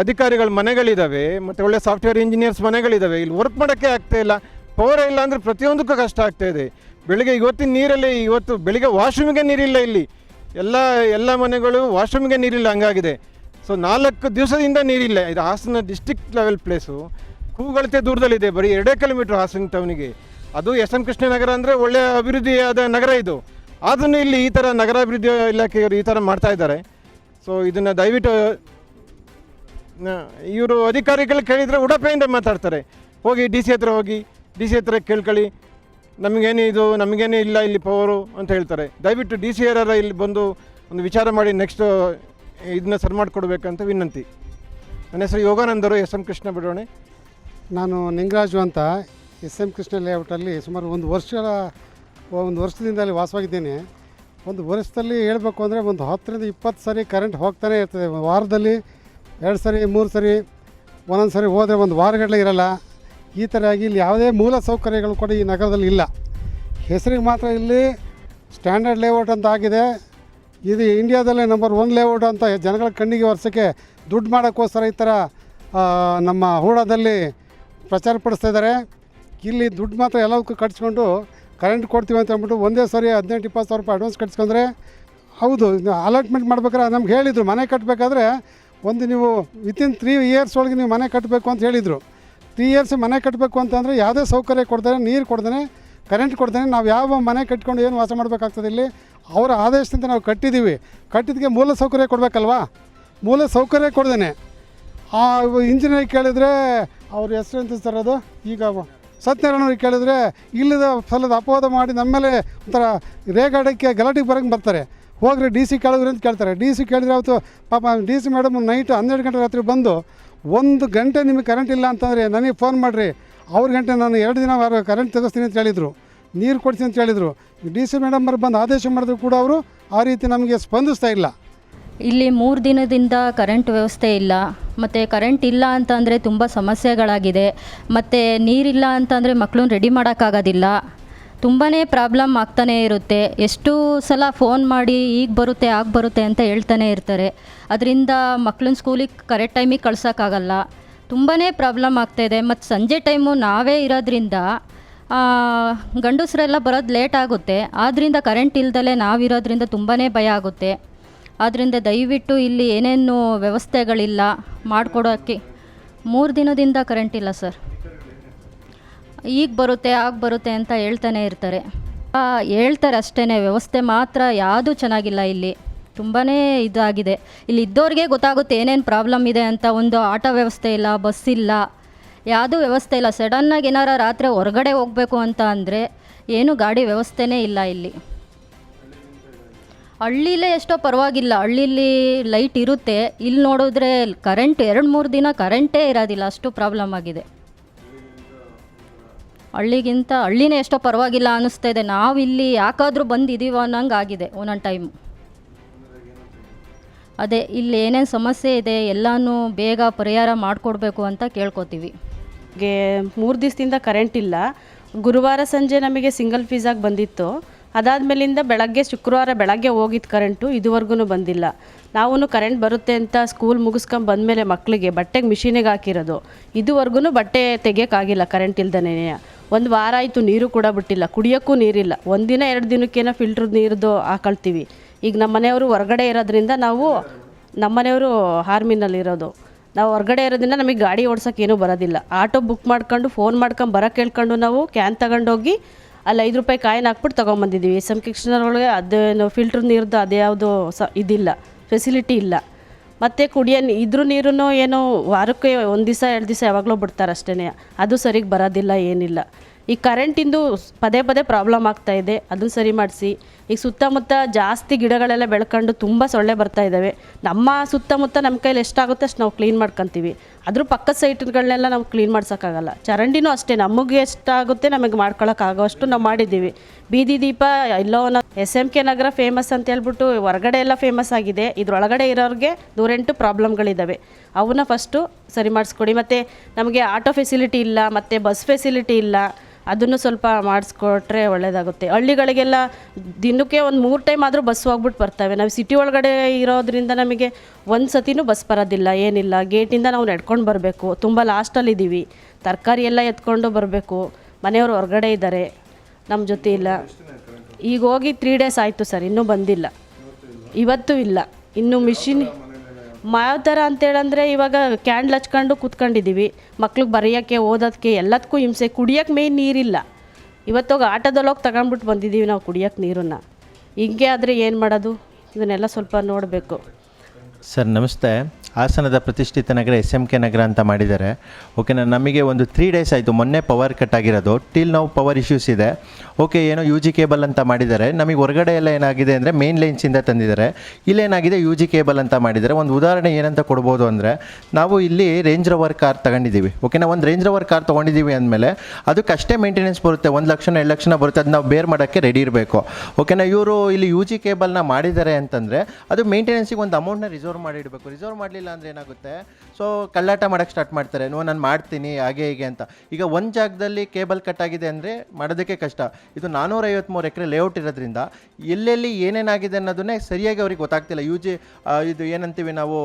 ಅಧಿಕಾರಿಗಳ ಮನೆಗಳಿದ್ದಾವೆ ಮತ್ತು ಒಳ್ಳೆ ಸಾಫ್ಟ್ವೇರ್ ಇಂಜಿನಿಯರ್ಸ್ ಮನೆಗಳಿದ್ದಾವೆ ಇಲ್ಲಿ ವರ್ಕ್ ಮಾಡೋಕ್ಕೆ ಆಗ್ತಾ ಇಲ್ಲ. ಪವರ್ ಇಲ್ಲ ಅಂದರೆ ಪ್ರತಿಯೊಂದಕ್ಕೂ ಕಷ್ಟ ಆಗ್ತಾ ಇದೆ. ಬೆಳಿಗ್ಗೆ ಇವತ್ತಿನ ನೀರಲ್ಲಿ ಇವತ್ತು ಬೆಳಿಗ್ಗೆ ವಾಶ್ರೂಮಿಗೆ ನೀರಿಲ್ಲ ಇಲ್ಲಿ. ಎಲ್ಲ ಎಲ್ಲ ಮನೆಗಳು ವಾಶ್ರೂಮಿಗೆ ನೀರಿಲ್ಲ, ಹಂಗಾಗಿದೆ. ಸೊ ನಾಲ್ಕು ದಿವಸದಿಂದ ನೀರಿಲ್ಲ. ಇದು ಹಾಸನ ಡಿಸ್ಟಿಕ್ ಲೆವೆಲ್ ಪ್ಲೇಸು ಕೂಗಳತೆ ದೂರದಲ್ಲಿದೆ. ಬರೀ ಎರಡೇ ಕಿಲೋಮೀಟ್ರ್ ಹಾಸನ ಟೌನಿಗೆ ಅದು ಎಸ್ ಎಂ ಕೃಷ್ಣನಗರ ಅಂದರೆ ಒಳ್ಳೆಯ ಅಭಿವೃದ್ಧಿಯಾದ ನಗರ ಇದು. ಅದನ್ನು ಇಲ್ಲಿ ಈ ಥರ ನಗರಾಭಿವೃದ್ಧಿ ಇಲಾಖೆಯವರು ಈ ಥರ ಮಾಡ್ತಾ ಇದ್ದಾರೆ. ಸೊ ಇದನ್ನು ದಯವಿಟ್ಟು ಇವರು ಅಧಿಕಾರಿಗಳು ಕೇಳಿದರೆ ಉಡಪೆಯಿಂದ ಮಾತಾಡ್ತಾರೆ. ಹೋಗಿ ಡಿ ಸಿ ಹತ್ರ ಹೋಗಿ, ಡಿ ಸಿ ಹತ್ರ ಕೇಳ್ಕೊಳ್ಳಿ. ನಮಗೇನು ಇದು, ನಮಗೇನು ಇಲ್ಲ ಇಲ್ಲಿ ಪವರು ಅಂತ ಹೇಳ್ತಾರೆ. ದಯವಿಟ್ಟು ಡಿ ಸಿ ಎರ ಇಲ್ಲಿ ಬಂದು ಒಂದು ವಿಚಾರ ಮಾಡಿ ನೆಕ್ಸ್ಟ್ ಇದನ್ನ ಸರಿ ಮಾಡಿಕೊಡ್ಬೇಕಂತ ವಿನಂತಿ. ನನ್ನ ಹೆಸರು ಯೋಗಾನಂದರು, ಎಸ್ ಎಂ ಕೃಷ್ಣ ಬಿಡೋಣೆ ನಾನು ನಿಂಗರಾಜು ಅಂತ. ಎಸ್ ಎಂ ಕೃಷ್ಣ ಲೇಔಟಲ್ಲಿ ಸುಮಾರು ಒಂದು ವರ್ಷಗಳ, ಒಂದು ವರ್ಷದಿಂದ ಅಲ್ಲಿ ವಾಸವಾಗಿದ್ದೇನೆ. ಒಂದು ವರ್ಷದಲ್ಲಿ ಹೇಳಬೇಕು ಅಂದರೆ ಒಂದು ಹತ್ತರಿಂದ ಇಪ್ಪತ್ತು ಸರಿ ಕರೆಂಟ್ ಹೋಗ್ತಾನೆ ಇರ್ತದೆ. ವಾರದಲ್ಲಿ ಎರಡು ಸರಿ, ಮೂರು ಸರಿ, ಒಂದೊಂದು ಸರಿ ಹೋದರೆ ಒಂದು ವಾರಗಟ್ಟಲೆ ಇರಲ್ಲ. ಈ ಥರ ಆಗಿ ಇಲ್ಲಿ ಯಾವುದೇ ಮೂಲ ಸೌಕರ್ಯಗಳು ಕೂಡ ಈ ನಗರದಲ್ಲಿ ಇಲ್ಲ. ಹೆಸರಿಗೆ ಮಾತ್ರ ಇಲ್ಲಿ ಸ್ಟ್ಯಾಂಡರ್ಡ್ ಲೇಔಟ್ ಅಂತ ಆಗಿದೆ. ಇದು ಇಂಡಿಯಾದಲ್ಲೇ ನಂಬರ್ ಒನ್ ಲೇಔಟ್ ಅಂತ ಜನಗಳ ಕಣ್ಣಿಗೆ ವರ್ಷಕ್ಕೆ ದುಡ್ಡು ಮಾಡೋಕ್ಕೋಸ್ಕರ ಈ ಥರ ನಮ್ಮ ಹೂಡದಲ್ಲಿ ಪ್ರಚಾರ ಪಡಿಸ್ತಾ ಇದ್ದಾರೆ. ಇಲ್ಲಿ ದುಡ್ಡು ಮಾತ್ರ ಎಲ್ಲದಕ್ಕೂ ಕಟ್ಸ್ಕೊಂಡು ಕರೆಂಟ್ ಕೊಡ್ತೀವಿ ಅಂತ ಹೇಳ್ಬಿಟ್ಟು ಒಂದೇ ಸರಿ ಹದಿನೆಂಟು, ಇಪ್ಪತ್ತು ಸಾವಿರ ರೂಪಾಯಿ ಅಡ್ವಾನ್ಸ್ ಕಟ್ಸ್ಕೊಂಡ್ರೆ ಹೌದು ಅಲಾಟ್ಮೆಂಟ್ ಮಾಡ್ಬೇಕಾದ್ರೆ ನಮ್ಗೆ ಹೇಳಿದರು, ಮನೆ ಕಟ್ಟಬೇಕಾದ್ರೆ ಒಂದು ನೀವು ವಿತಿನ್ ತ್ರೀ ಇಯರ್ಸ್ ಒಳಗೆ ನೀವು ಮನೆ ಕಟ್ಟಬೇಕು ಅಂತ ಹೇಳಿದರು. ತ್ರೀ ಇಯರ್ಸ್ ಮನೆ ಕಟ್ಟಬೇಕು ಅಂತಂದರೆ ಯಾವುದೇ ಸೌಕರ್ಯ ಕೊಡ್ತಾರೆ ನೀರು ಕೊಡ್ತಾನೆ ಕರೆಂಟ್ ಕೊಡ್ತಾನೆ ನಾವು ಯಾವ ಮನೆ ಕಟ್ಕೊಂಡು ಏನು ವಾಸ ಮಾಡಬೇಕಾಗ್ತದೆ ಇಲ್ಲಿ? ಅವರ ಆದೇಶದಿಂದ ನಾವು ಕಟ್ಟಿದ್ದೀವಿ. ಕಟ್ಟಿದ್ದಕ್ಕೆ ಮೂಲ ಸೌಕರ್ಯ ಕೊಡಬೇಕಲ್ವಾ? ಮೂಲ ಸೌಕರ್ಯ ಕೊಡ್ದೇನೆ. ಆ ಇಂಜಿನಿಯರ್ ಕೇಳಿದರೆ ಅವ್ರ ಹೆಸರು ಅಂತ ಸರ್ ಅದು? ಈಗ ಸತ್ಯನಾರಾಯಣವ್ರಿಗೆ ಕೇಳಿದ್ರೆ ಇಲ್ಲದ ಫಲದ ಅಪವಾದ ಮಾಡಿ ನಮ್ಮ ಮೇಲೆ ಒಂಥರ ರೇಗಾಡಕ್ಕೆ ಗಲಾಟೆಗೆ ಬರೋಂಗೆ ಬರ್ತಾರೆ. ಹೋಗ್ರಿ, ಡಿ ಸಿ ಕೇಳಿದ್ರಿ ಅಂತ ಕೇಳ್ತಾರೆ. ಡಿ ಸಿ ಕೇಳಿದ್ರೆ ಅವತ್ತು ಪಾಪ ಡಿ ಸಿ ಮೇಡಮ್ ನೈಟ್ ಹನ್ನೆರಡು ಗಂಟೆ ರಾತ್ರಿ ಬಂದು ಒಂದು ಗಂಟೆ ನಿಮಗೆ ಕರೆಂಟ್ ಇಲ್ಲ ಅಂತಂದರೆ ನನಗೆ ಫೋನ್ ಮಾಡಿರಿ. ಅವ್ರ ಗಂಟೆ ನಾನು ಎರಡು ದಿನ ಕರೆಂಟ್ ತೆಗೆಸ್ತೀನಿ ಅಂತ ಹೇಳಿದರು. ನೀರು ಕೊಡ್ತೀನಿ ಅಂತ ಹೇಳಿದರು. ಡಿ ಸಿ ಮೇಡಮ್ ಬಂದು ಆದೇಶ ಮಾಡಿದ್ರು ಕೂಡ ಅವರು ಆ ರೀತಿ ನಮಗೆ ಸ್ಪಂದಿಸ್ತಾ ಇಲ್ಲ. ಇಲ್ಲಿ ಮೂರು ದಿನದಿಂದ ಕರೆಂಟ್ ವ್ಯವಸ್ಥೆ ಇಲ್ಲ. ಮತ್ತು ಕರೆಂಟ್ ಇಲ್ಲ ಅಂತಂದರೆ ತುಂಬ ಸಮಸ್ಯೆಗಳಾಗಿದೆ. ಮತ್ತು ನೀರಿಲ್ಲ ಅಂತಂದರೆ ಮಕ್ಕಳನ್ನ ರೆಡಿ ಮಾಡೋಕ್ಕಾಗೋದಿಲ್ಲ. ತುಂಬಾ ಪ್ರಾಬ್ಲಮ್ ಆಗ್ತಾನೇ ಇರುತ್ತೆ. ಎಷ್ಟು ಸಲ ಫೋನ್ ಮಾಡಿ ಈಗ ಬರುತ್ತೆ, ಆಗ ಬರುತ್ತೆ ಅಂತ ಹೇಳ್ತಾನೆ ಇರ್ತಾರೆ. ಅದರಿಂದ ಮಕ್ಕಳನ್ನ ಸ್ಕೂಲಿಗೆ ಕರೆಕ್ಟ್ ಟೈಮಿಗೆ ಕಳ್ಸೋಕ್ಕಾಗಲ್ಲ. ತುಂಬಾ ಪ್ರಾಬ್ಲಮ್ ಆಗ್ತಾಯಿದೆ ಮತ್ತು ಸಂಜೆ ಟೈಮು ನಾವೇ ಇರೋದ್ರಿಂದ ಗಂಡಸರೆಲ್ಲ ಬರೋದು ಲೇಟ್ ಆಗುತ್ತೆ. ಆದ್ದರಿಂದ ಕರೆಂಟ್ ಇಲ್ದಲೆ ನಾವಿರೋದ್ರಿಂದ ತುಂಬಾ ಭಯ ಆಗುತ್ತೆ. ಆದ್ದರಿಂದ ದಯವಿಟ್ಟು ಇಲ್ಲಿ ಏನೇನು ವ್ಯವಸ್ಥೆಗಳಿಲ್ಲ ಮಾಡಿಕೊಡೋಕ್ಕೆ ಮೂರು ದಿನದಿಂದ ಕರೆಂಟ್ ಇಲ್ಲ ಸರ್ ಈಗ ಬರುತ್ತೆ, ಆಗ ಬರುತ್ತೆ ಅಂತ ಹೇಳ್ತಾನೆ ಇರ್ತಾರೆ. ಹೇಳ್ತಾರೆ ಅಷ್ಟೇ ವ್ಯವಸ್ಥೆ ಮಾತ್ರ ಯಾವುದೂ ಚೆನ್ನಾಗಿಲ್ಲ ಇಲ್ಲಿ. ತುಂಬಾ ಇದಾಗಿದೆ. ಇಲ್ಲಿ ಇದ್ದವ್ರಿಗೆ ಗೊತ್ತಾಗುತ್ತೆ ಏನೇನು ಪ್ರಾಬ್ಲಮ್ ಇದೆ ಅಂತ. ಒಂದು ಆಟೋ ವ್ಯವಸ್ಥೆ ಇಲ್ಲ ಬಸ್ ಇಲ್ಲ, ಯಾವುದೂ ವ್ಯವಸ್ಥೆ ಇಲ್ಲ. ಸಡನ್ನಾಗಿ ಏನಾರ ರಾತ್ರಿ ಹೊರಗಡೆ ಹೋಗಬೇಕು ಅಂತ ಅಂದರೆ ಏನು ಗಾಡಿ ವ್ಯವಸ್ಥೆನೇ ಇಲ್ಲ ಇಲ್ಲಿ. ಹಳ್ಳಿಲೇ ಎಷ್ಟೋ ಪರವಾಗಿಲ್ಲ. ಹಳ್ಳೀಲಿ ಲೈಟ್ ಇರುತ್ತೆ. ಇಲ್ಲಿ ನೋಡಿದ್ರೆ ಕರೆಂಟ್ ಎರಡು ಮೂರು ದಿನ ಕರೆಂಟೇ ಇರೋದಿಲ್ಲ. ಅಷ್ಟು ಪ್ರಾಬ್ಲಮ್ ಆಗಿದೆ. ಹಳ್ಳಿಗಿಂತ ಹಳ್ಳಿನೇ ಎಷ್ಟೋ ಪರವಾಗಿಲ್ಲ ಅನ್ನಿಸ್ತಾ ಇದೆ. ನಾವು ಇಲ್ಲಿ ಯಾಕಾದರೂ ಬಂದಿದ್ದೀವ ಅನ್ನೋಂಗೆ ಆಗಿದೆ ಒಂದೊಂದು ಟೈಮ್ ಅದೇ, ಇಲ್ಲಿ ಏನೇನು ಸಮಸ್ಯೆ ಇದೆ ಎಲ್ಲನೂ ಬೇಗ ಪರಿಹಾರ ಮಾಡಿಕೊಡ್ಬೇಕು ಅಂತ ಕೇಳ್ಕೊತೀವಿ. ಮೂರು ದಿವಸದಿಂದ ಕರೆಂಟ್ ಇಲ್ಲ. ಗುರುವಾರ ಸಂಜೆ ನಮಗೆ ಸಿಂಗಲ್ ಫೀಸಾಗಿ ಬಂದಿತ್ತು. ಅದಾದಮೇಲಿಂದ ಬೆಳಗ್ಗೆ, ಶುಕ್ರವಾರ ಬೆಳಗ್ಗೆ ಹೋಗಿದ್ದು ಕರೆಂಟು ಇದುವರೆಗೂ ಬಂದಿಲ್ಲ. ನಾವೂ ಕರೆಂಟ್ ಬರುತ್ತೆ ಅಂತ ಸ್ಕೂಲ್ ಮುಗಿಸ್ಕೊಂಡು ಬಂದಮೇಲೆ ಮಕ್ಕಳಿಗೆ ಬಟ್ಟೆಗೆ ಮಿಷಿನಿಗೆ ಹಾಕಿರೋದು. ಇದುವರೆಗೂ ಬಟ್ಟೆ ತೆಗಿಯೋಕ್ಕಾಗಿಲ್ಲ ಕರೆಂಟ್ ಇಲ್ದೇ ಒಂದು ವಾರ ಆಯಿತು ನೀರು ಕೂಡ ಬಿಟ್ಟಿಲ್ಲ. ಕುಡಿಯೋಕ್ಕೂ ನೀರಿಲ್ಲ. ಒಂದಿನ, ಎರಡು ದಿನಕ್ಕೇನೋ ಫಿಲ್ಟ್ರ್ ನೀರ್ದು ಹಾಕೊಳ್ತೀವಿ. ಈಗ ನಮ್ಮ ಮನೆಯವರು ಹೊರಗಡೆ ಇರೋದ್ರಿಂದ ನಾವು ನಮ್ಮ ಮನೆಯವರು ಆರ್ಮಿನಲ್ಲಿರೋದು ನಾವು ಹೊರಗಡೆ ಇರೋದ್ರಿಂದ ನಮಗೆ ಗಾಡಿ ಓಡ್ಸೋಕ್ಕೇನೂ ಬರೋದಿಲ್ಲ. ಆಟೋ ಬುಕ್ ಮಾಡ್ಕೊಂಡು ಫೋನ್ ಮಾಡ್ಕೊಂಡು ಬರೋಕ್ಕೆ ಹೇಳ್ಕೊಂಡು ನಾವು ಕ್ಯಾನ್ ತಗೊಂಡೋಗಿ ಅಲ್ಲಿ ಐದು ರೂಪಾಯಿ ಕಾಯಿನ ಹಾಕ್ಬಿಟ್ಟು ತೊಗೊಂಬಂದಿದ್ದೀವಿ. ಒಳಗೆ ಅದೇನು ಫಿಲ್ಟ್ರ್ ನೀರ್ದು ಅದ್ಯಾವುದು ಸ ಇದಿಲ್ಲ ಫೆಸಿಲಿಟಿ ಇಲ್ಲ. ಮತ್ತು ಕುಡಿಯೋ ಇದ್ರ ನೀರು ಏನೋ ವಾರಕ್ಕೆ ಒಂದು ದಿವಸ, ಎರಡು ದಿವಸ ಯಾವಾಗಲೂ ಬಿಡ್ತಾರೆ ಅಷ್ಟೇ ಅದು ಸರಿಗೆ ಬರೋದಿಲ್ಲ, ಏನಿಲ್ಲ. ಈ ಕರೆಂಟಿಂದು ಪದೇ ಪದೇ ಪ್ರಾಬ್ಲಮ್ ಆಗ್ತಾ ಇದೆ. ಅದನ್ನು ಸರಿ ಮಾಡಿಸಿ. ಈಗ ಸುತ್ತಮುತ್ತ ಜಾಸ್ತಿ ಗಿಡಗಳೆಲ್ಲ ಬೆಳ್ಕೊಂಡು ತುಂಬ ಸೊಳ್ಳೆ ಬರ್ತಾ ಇದ್ದಾವೆ ನಮ್ಮ ಸುತ್ತಮುತ್ತ ನಮ್ಮ ಕೈಲಿ ಎಷ್ಟಾಗುತ್ತೆ ಅಷ್ಟು ನಾವು ಕ್ಲೀನ್ ಮಾಡ್ಕೊತೀವಿ. ಅದ್ರ ಪಕ್ಕದ ಸೈಟ್ಗಳನ್ನೆಲ್ಲ ನಾವು ಕ್ಲೀನ್ ಮಾಡ್ಸೋಕ್ಕಾಗಲ್ಲ. ಚರಂಡಿನೂ ಅಷ್ಟೇ, ನಮಗೆ ಎಷ್ಟಾಗುತ್ತೆ ನಮಗೆ ಮಾಡ್ಕೊಳಕ್ಕಾಗೋಷ್ಟು ನಾವು ಮಾಡಿದ್ದೀವಿ. ಬೀದಿ ದೀಪ, ಎಲ್ಲೋ S M K Nagar famous ಅಂತ ಹೇಳ್ಬಿಟ್ಟು ಹೊರಗಡೆ ಎಲ್ಲ ಫೇಮಸ್ ಆಗಿದೆ. ಇದ್ರೊಳಗಡೆ ಇರೋರಿಗೆ ನೂರೆಂಟು ಪ್ರಾಬ್ಲಮ್ಗಳಿದ್ದಾವೆ ಅವನ್ನ ಫಸ್ಟು ಸರಿ ಮಾಡಿಸ್ಕೊಡಿ. ಮತ್ತು ನಮಗೆ ಆಟೋ ಫೆಸಿಲಿಟಿ ಇಲ್ಲ, ಮತ್ತು ಬಸ್ ಫೆಸಿಲಿಟಿ ಇಲ್ಲ ಅದನ್ನು ಸ್ವಲ್ಪ ಮಾಡಿಸ್ಕೊಟ್ರೆ ಒಳ್ಳೆಯದಾಗುತ್ತೆ ಹಳ್ಳಿಗಳಿಗೆಲ್ಲ ದಿನಕ್ಕೆ ಒಂದು ಮೂರು ಟೈಮ್ ಆದರೂ ಬಸ್ ಹೋಗ್ಬಿಟ್ಟು ಬರ್ತವೆ. ನಾವು ಸಿಟಿ ಒಳಗಡೆ ಇರೋದ್ರಿಂದ ನಮಗೆ ಒಂದು ಸತಿನೂ ಬಸ್ ಬರೋದಿಲ್ಲ, ಏನಿಲ್ಲ. ಗೇಟಿಂದ ನಾವು ನಡ್ಕೊಂಡು ಬರಬೇಕು. ತುಂಬ ಲಾಸ್ಟಲ್ಲಿದ್ದೀವಿ ತರಕಾರಿ ಎಲ್ಲ ಎತ್ಕೊಂಡು ಬರಬೇಕು. ಮನೆಯವರು ಹೊರಗಡೆ ಇದ್ದಾರೆ ನಮ್ಮ ಜೊತೆ ಇಲ್ಲ. ಈಗ ಹೋಗಿ ತ್ರೀ ಡೇಸ್ ಆಯಿತು ಸರ್, ಇನ್ನೂ ಬಂದಿಲ್ಲ. ಇವತ್ತು ಇಲ್ಲ. ಇನ್ನು ಮಿಷಿನ್ ಯಾವ ಥರ ಅಂತೇಳಂದರೆ ಇವಾಗ ಕ್ಯಾಂಡ್ಲ್ ಹಚ್ಕೊಂಡು ಕೂತ್ಕೊಂಡಿದ್ದೀವಿ. ಮಕ್ಳಿಗೆ ಬರೆಯೋಕ್ಕೆ, ಓದೋದಕ್ಕೆ ಎಲ್ಲದಕ್ಕೂ ಹಿಂಸೆ. ಕುಡಿಯೋಕ್ಕೆ ಮೇಯ್ನ್ ನೀರಿಲ್ಲ. ಇವತ್ತೋಗಿ ಆಟೋದಲ್ಲೋಗಿ ತಗೊಂಡ್ಬಿಟ್ಟು ಬಂದಿದ್ದೀವಿ ನಾವು ಕುಡಿಯೋಕ್ಕೆ ನೀರನ್ನು. ಹಿಂಗೆ ಆದರೆ ಏನು ಮಾಡೋದು? ಇದನ್ನೆಲ್ಲ ಸ್ವಲ್ಪ ನೋಡಬೇಕು. ಸರ್, ನಮಸ್ತೆ. ಹಾಸನದ ಪ್ರತಿಷ್ಠಿತ ನಗರ ಎಸ್ ಎಂ ಕೆ ನಗರ ಅಂತ ಮಾಡಿದ್ದಾರೆ. ಓಕೆನಾ ನಮಗೆ ಒಂದು ತ್ರೀ ಡೇಸ್ ಆಯಿತು. ಮೊನ್ನೆ ಪವರ್ ಕಟ್ ಆಗಿರೋದು. ಟಿಲ್ ನಾವು ಪವರ್ ಇಶ್ಯೂಸ್ ಇದೆ. ಓಕೆ ಏನೋ ಯು ಜಿ ಕೇಬಲ್ ಅಂತ ಮಾಡಿದ್ದಾರೆ. ನಮಗೆ ಹೊರಗಡೆ ಎಲ್ಲ ಏನಾಗಿದೆ ಅಂದರೆ ಮೇನ್ ಲೈನ್ಸಿಂದ ತಂದಿದ್ದಾರೆ. ಇಲ್ಲೇನಾಗಿದೆ ಯು ಜಿ ಕೇಬಲ್ ಅಂತ ಮಾಡಿದ್ದಾರೆ. ಒಂದು ಉದಾಹರಣೆ ಏನಂತ ಕೊಡ್ಬೋದು ಅಂದರೆ, ನಾವು ಇಲ್ಲಿ ರೇಂಜ್ ರವರ್ ಕಾರ್ ತಗೊಂಡಿದ್ದೀವಿ. ಓಕೆನಾ ಒಂದು ರೇಂಜ್ ರವರ್ ಕಾರ್ ತೊಗೊಂಡಿದ್ದೀವಿ ಅಂದಮೇಲೆ, ಅದಕ್ಕೆ ಅಷ್ಟೇ ಮೇಂಟೆನೆನ್ಸ್ ಬರುತ್ತೆ. ಒಂದು ಲಕ್ಷ ಎರಡು ಲಕ್ಷ ಬರುತ್ತೆ. ಅದು ನಾವು ಬೇರ್ ಮಾಡೋಕ್ಕೆ ರೆಡಿ ಇರಬೇಕು. ಓಕೆನಾ ಇವರು ಇಲ್ಲಿ ಯು ಜಿ ಕೇಬಲ್ನ ಮಾಡಿದ್ದಾರೆ ಅಂತಂದರೆ, ಅದು ಮೇಂಟೆನೆನ್ಸಿಗೆ ಒಂದು ಅಮೌಂಟ್ನ ರಿಸರ್ವ್ ಮಾಡಿಡಬೇಕು ರಿಸರ್ವ್ ಮಾಡಲಿಲ್ಲ ಅಂದರೆ ಏನಾಗುತ್ತೆ? ಸೊ ಕಲ್ಲಾಟ ಮಾಡೋಕ್ಕೆ ಸ್ಟಾರ್ಟ್ ಮಾಡ್ತಾರೆ. ನೋ ನಾನು ಮಾಡ್ತೀನಿ, ಹಾಗೆ, ಹೀಗೆ ಅಂತ. ಈಗ ಒಂದು ಜಾಗದಲ್ಲಿ ಕೇಬಲ್ ಕಟ್ ಆಗಿದೆ ಅಂದರೆ ಮಾಡೋದಕ್ಕೆ ಕಷ್ಟ. ಇದು ನಾನ್ನೂರೈವತ್ತ್ಮೂರು ಎಕರೆ ಲೇಔಟ್ ಇರೋದ್ರಿಂದ ಎಲ್ಲೆಲ್ಲಿ ಏನೇನಾಗಿದೆ ಅನ್ನೋದನ್ನೇ ಸರಿಯಾಗಿ ಅವ್ರಿಗೆ ಗೊತ್ತಾಗ್ತಿಲ್ಲ. ಯು ಜಿ ಇದು ಏನಂತೀವಿ ನಾವು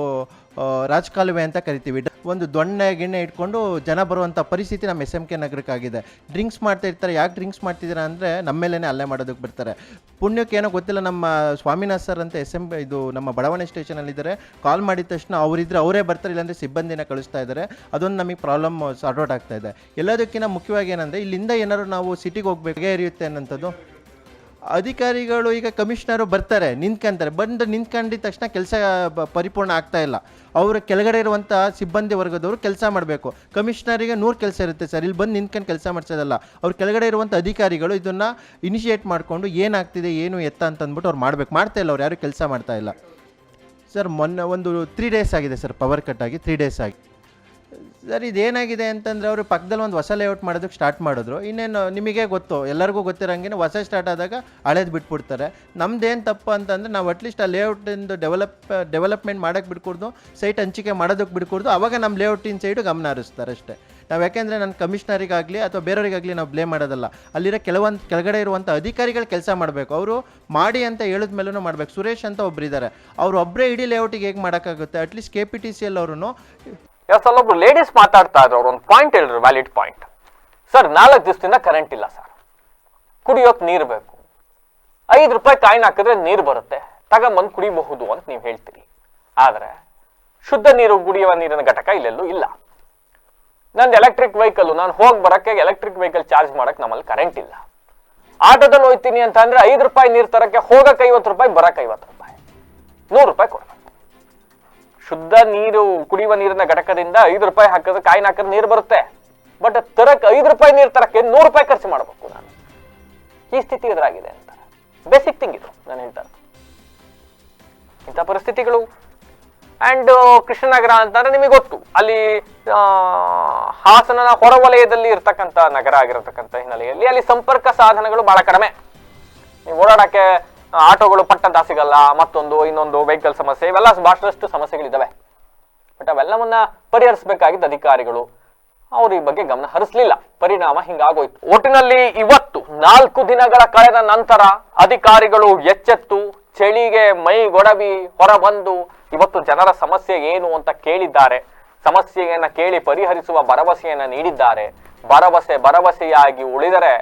ರಾಜಕಾಲುವೆ ಅಂತ ಕರಿತೀವಿ. ಒಂದು ದೊಣ್ಣೆ, ಗಿಣ್ಣೆ ಇಟ್ಕೊಂಡು ಜನ ಬರುವಂಥ ಪರಿಸ್ಥಿತಿ ನಮ್ಮ ಎಸ್ ಎಂ ಕೆ ನಗರಕ್ಕಾಗಿದೆ. ಡ್ರಿಂಕ್ಸ್ ಮಾಡ್ತಾ ಇರ್ತಾರೆ. ಯಾಕೆ ಡ್ರಿಂಕ್ಸ್ ಮಾಡ್ತಿದ್ದೀರಾ ಅಂದರೆ ನಮ್ಮ ಮೇಲೇ ಅಲ್ಲೇ ಮಾಡೋದಕ್ಕೆ ಬರ್ತಾರೆ. ಪುಣ್ಯಕ್ಕೆ ಏನೋ ಗೊತ್ತಿಲ್ಲ, ನಮ್ಮ ಸ್ವಾಮಿನಾಥ್ ಸರ್ ಅಂತ ಎಸ್ ಎಂ ಇದು ನಮ್ಮ ಬಡಾವಣೆ ಸ್ಟೇಷನಲ್ಲಿದ್ದಾರೆ ಕಾಲ್ ಮಾಡಿದ ತಕ್ಷಣ ಅವರಿದ್ರೆ ಅವರೇ ಬರ್ತಾರೆ, ಇಲ್ಲಾಂದರೆ ಸಿಬ್ಬಂದಿನ ಕಳಿಸ್ತಾ ಇದ್ದಾರೆ. ಅದೊಂದು ನಮಗೆ ಪ್ರಾಬ್ಲಮ್ ಸಾರ್ಟ್ ಔಟ್ ಆಗ್ತಾ ಇದೆ. ಎಲ್ಲದಕ್ಕಿಂತ ಮುಖ್ಯವಾಗಿ ಏನಂದರೆ, ಇಲ್ಲಿಂದ ಏನಾದ್ರು ನಾವು ಸಿಟಿಗೆ ಹೋಗ್ಬೇಕು ಇರಿಯುತ್ತೆ ಅನ್ನೋಂಥದ್ದು. ಅಧಿಕಾರಿಗಳು ಈಗ ಕಮಿಷನರು ಬರ್ತಾರೆ, ನಿಂತ್ಕೊಂತಾರೆ. ಬಂದು ನಿಂತ್ಕೊಂಡಿದ ತಕ್ಷಣ ಕೆಲಸ ಪರಿಪೂರ್ಣ ಆಗ್ತಾ ಇಲ್ಲ. ಅವರ ಕೆಳಗಡೆ ಇರುವಂಥ ಸಿಬ್ಬಂದಿ ವರ್ಗದವರು ಕೆಲಸ ಮಾಡಬೇಕು. ಕಮಿಷನರಿಗೆ ನೂರು ಕೆಲಸ ಇರುತ್ತೆ ಸರ್. ಇಲ್ಲಿ ಬಂದು ನಿಂತ್ಕೊಂಡು ಕೆಲಸ ಮಾಡಿಸೋದಲ್ಲ ಅವ್ರು ಕೆಳಗಡೆ ಇರುವಂಥ ಅಧಿಕಾರಿಗಳು ಇದನ್ನು ಇನಿಷಿಯೇಟ್ ಮಾಡಿಕೊಂಡು ಏನಾಗ್ತಿದೆ, ಏನು ಎತ್ತ ಅಂತ ಅಂದ್ಬಿಟ್ಟು ಅವ್ರು ಮಾಡಬೇಕು. ಮಾಡ್ತಾ ಇಲ್ಲ ಅವ್ರು, ಯಾರು ಕೆಲಸ ಮಾಡ್ತಾ ಇಲ್ಲ. ಸರ್, ಮೊನ್ನೆ ಒಂದು ತ್ರೀ ಡೇಸ್ ಆಗಿದೆ ಸರ್ ಪವರ್ ಕಟ್ ಆಗಿ ತ್ರೀ ಡೇಸ್ ಆಗಿ. ಸರ್, ಇದೇನಾಗಿದೆ ಅಂತಂದರೆ ಅವರು ಪಕ್ಕದಲ್ಲಿ ಒಂದು ಹೊಸ ಲೇಔಟ್ ಮಾಡೋದಕ್ಕೆ ಸ್ಟಾರ್ಟ್ ಮಾಡಿದ್ರು. ಇನ್ನೇನು ನಿಮಗೆ ಗೊತ್ತು, ಎಲ್ಲರಿಗೂ ಗೊತ್ತಿರೋಂಗೇನೆ ಹೊಸ ಸ್ಟಾರ್ಟ್ ಆದಾಗ ಹಳೇದು ಬಿಟ್ಬಿಡ್ತಾರೆ. ನಮ್ದೇನು ತಪ್ಪು ಅಂತಂದರೆ ನಾವು ಅಟ್ಲೀಸ್ಟ್ ಆ ಲೇಔಟಿಂದು ಡೆವಲಪ್ ಡೆವಲಪ್ಮೆಂಟ್ ಮಾಡೋಕ್ಕೆ ಬಿಟ್ಕೊಡ್ದು ಸೈಟ್ ಹಂಚಿಕೆ ಮಾಡೋದಕ್ಕೆ ಬಿಟ್ಕೊಡ್ದು ಅವಾಗ ನಮ್ಮ ಲೇಔಟಿನ ಸೈಡು ಗಮನ ಹರಿಸ್ತಾರೆ ಅಷ್ಟೇ. ನಾವು ಯಾಕೆಂದರೆ ನನ್ನ ಕಮಿಷನರಿಗಾಗಲಿ ಅಥವಾ ಬೇರೆಯವರಿಗಾಗಲಿ ನಾವು ಬ್ಲೇಮ್ ಮಾಡೋದಲ್ಲ. ಅಲ್ಲಿರೋ ಕೆಲವೊಂದು, ಕೆಳಗಡೆ ಇರುವಂಥ ಅಧಿಕಾರಿಗಳು ಕೆಲಸ ಮಾಡಬೇಕು. ಅವರು ಮಾಡಿ ಅಂತ ಹೇಳಿದ ಮೇಲೂ ಮಾಡಬೇಕು. ಸುರೇಶ್ ಅಂತ ಒಬ್ರು ಇದ್ದಾರೆ ಅವರು ಒಬ್ಬರೇ ಇಡೀ ಲೇಔಟಿಗೆ ಹೇಗೆ ಮಾಡೋಕ್ಕಾಗುತ್ತೆ? At least K P T C L ಅವರು ಎಸ್ ಲೇಡೀಸ್ ಮಾತಾಡ್ತಾ ಇದ್ರು. ಅವ್ರು ಒಂದು ಪಾಯಿಂಟ್ ಹೇಳಿದ್ರು ವ್ಯಾಲಿಡ್ ಪಾಯಿಂಟ್ ಸರ್ ನಾಲ್ಕು ದಿವಸದಿಂದ ಕರೆಂಟ್ ಇಲ್ಲ ಸರ್ ಕುಡಿಯೋಕೆ ನೀರು ಬೇಕು. ಐದು ರೂಪಾಯಿ ಕಾಯಿನ್ ಹಾಕಿದ್ರೆ ನೀರು ಬರುತ್ತೆ. ತಗೊಂಬಂದು ಕುಡಿಬಹುದು ಅಂತ ನೀವು ಹೇಳ್ತೀರಿ. ಆದರೆ, ಶುದ್ಧ ನೀರು ಕುಡಿಯುವ ನೀರಿನ ಘಟಕ ಇಲ್ಲೆಲ್ಲೂ ಇಲ್ಲ. ನಂದು ಎಲೆಕ್ಟ್ರಿಕ್ ವೆಹಿಕಲ್ ನಾನು ಹೋಗಿ ಬರಕ್ಕೆ ಎಲೆಕ್ಟ್ರಿಕ್ ವೆಹಿಕಲ್ ಚಾರ್ಜ್ ಮಾಡಕ್ ನಮ್ಮಲ್ಲಿ ಕರೆಂಟ್ ಇಲ್ಲ. ಆಟೋದಲ್ಲಿ ಹೋಯ್ತೀನಿ ಅಂತ ಅಂದ್ರೆ ಐದು ರೂಪಾಯಿ ನೀರು ತರಕ್ಕೆ ಹೋಗಕ್ಕೆ ಐವತ್ತು ರೂಪಾಯಿ, ಬರಕ್ಕೆ ಐವತ್ತು ರೂಪಾಯಿ. ನೂರು ರೂಪಾಯಿ ಕೊಡ್ಬೇಕು ಶುದ್ಧ ನೀರು, ಕುಡಿಯುವ ನೀರಿನ ಘಟಕದಿಂದ ಐದು ರೂಪಾಯಿ ಹಾಕಿದ್ರೆ, ಕಾಯಿನ ಹಾಕಿದ್ರೆ ನೀರು ಬರುತ್ತೆ. ಬಟ್ ತರಕ್ಕೆ ಐದು ರೂಪಾಯಿ ನೀರು ತರಕ್ಕೆ ನೂರು ರೂಪಾಯಿ ಖರ್ಚು ಮಾಡಬೇಕು ನಾನು. ಈ ಸ್ಥಿತಿ ಎದುರಾಗಿದೆ ಅಂತ. ಬೇಸಿಕ್ ಥಿಂಗ್ ಇದು, ನಾನು ಹೇಳ್ತಾರೆ. ಇಂಥ ಪರಿಸ್ಥಿತಿಗಳು ಅಂಡ್ ಕೃಷ್ಣನಗರ ಅಂತಂದ್ರೆ ನಿಮಗೆ ಗೊತ್ತು. ಅಲ್ಲಿ ಹಾಸನದ ಹೊರವಲಯದಲ್ಲಿ ಇರ್ತಕ್ಕಂಥ ನಗರ ಆಗಿರತಕ್ಕಂಥ ಹಿನ್ನೆಲೆಯಲ್ಲಿ ಅಲ್ಲಿ ಸಂಪರ್ಕ ಸಾಧನಗಳು ಬಹಳ ಕಡಿಮೆ. ನೀವು ಓಡಾಡಕ್ಕೆ ಆಟೋಗಳು ಪಟ್ಟಂತ ಸಿಗಲ್ಲ, ಮತ್ತೊಂದು, ಇನ್ನೊಂದು, ವೆಹಿಕಲ್ ಸಮಸ್ಯೆ, ಇವೆಲ್ಲ ಬಹಳಷ್ಟು ಸಮಸ್ಯೆಗಳಿದ್ದಾವೆ. ಬಟ್ ಅವೆಲ್ಲವನ್ನ ಪರಿಹರಿಸಬೇಕಾಗಿದ್ದ ಅಧಿಕಾರಿಗಳು, ಅವರು ಈ ಬಗ್ಗೆ ಗಮನ ಹರಿಸಲಿಲ್ಲ. ಪರಿಣಾಮ ಹಿಂಗಾಗೋಯ್ತು. ಒಟ್ಟಿನಲ್ಲಿ ಇವತ್ತು, ನಾಲ್ಕು ದಿನಗಳ ಕಳೆದ ನಂತರ ಅಧಿಕಾರಿಗಳು ಎಚ್ಚೆತ್ತು, ಚಳಿಗೆ ಮೈ ಗೊಡವಿ ಹೊರಬಂದು ಇವತ್ತು ಜನರ ಸಮಸ್ಯೆ ಏನು ಅಂತ ಕೇಳಿದ್ದಾರೆ. ಸಮಸ್ಯೆಯನ್ನ ಕೇಳಿ ಪರಿಹರಿಸುವ ಭರವಸೆಯನ್ನ ನೀಡಿದ್ದಾರೆ. ಭರವಸೆ ಭರವಸೆಯಾಗಿ ಉಳಿದರೆ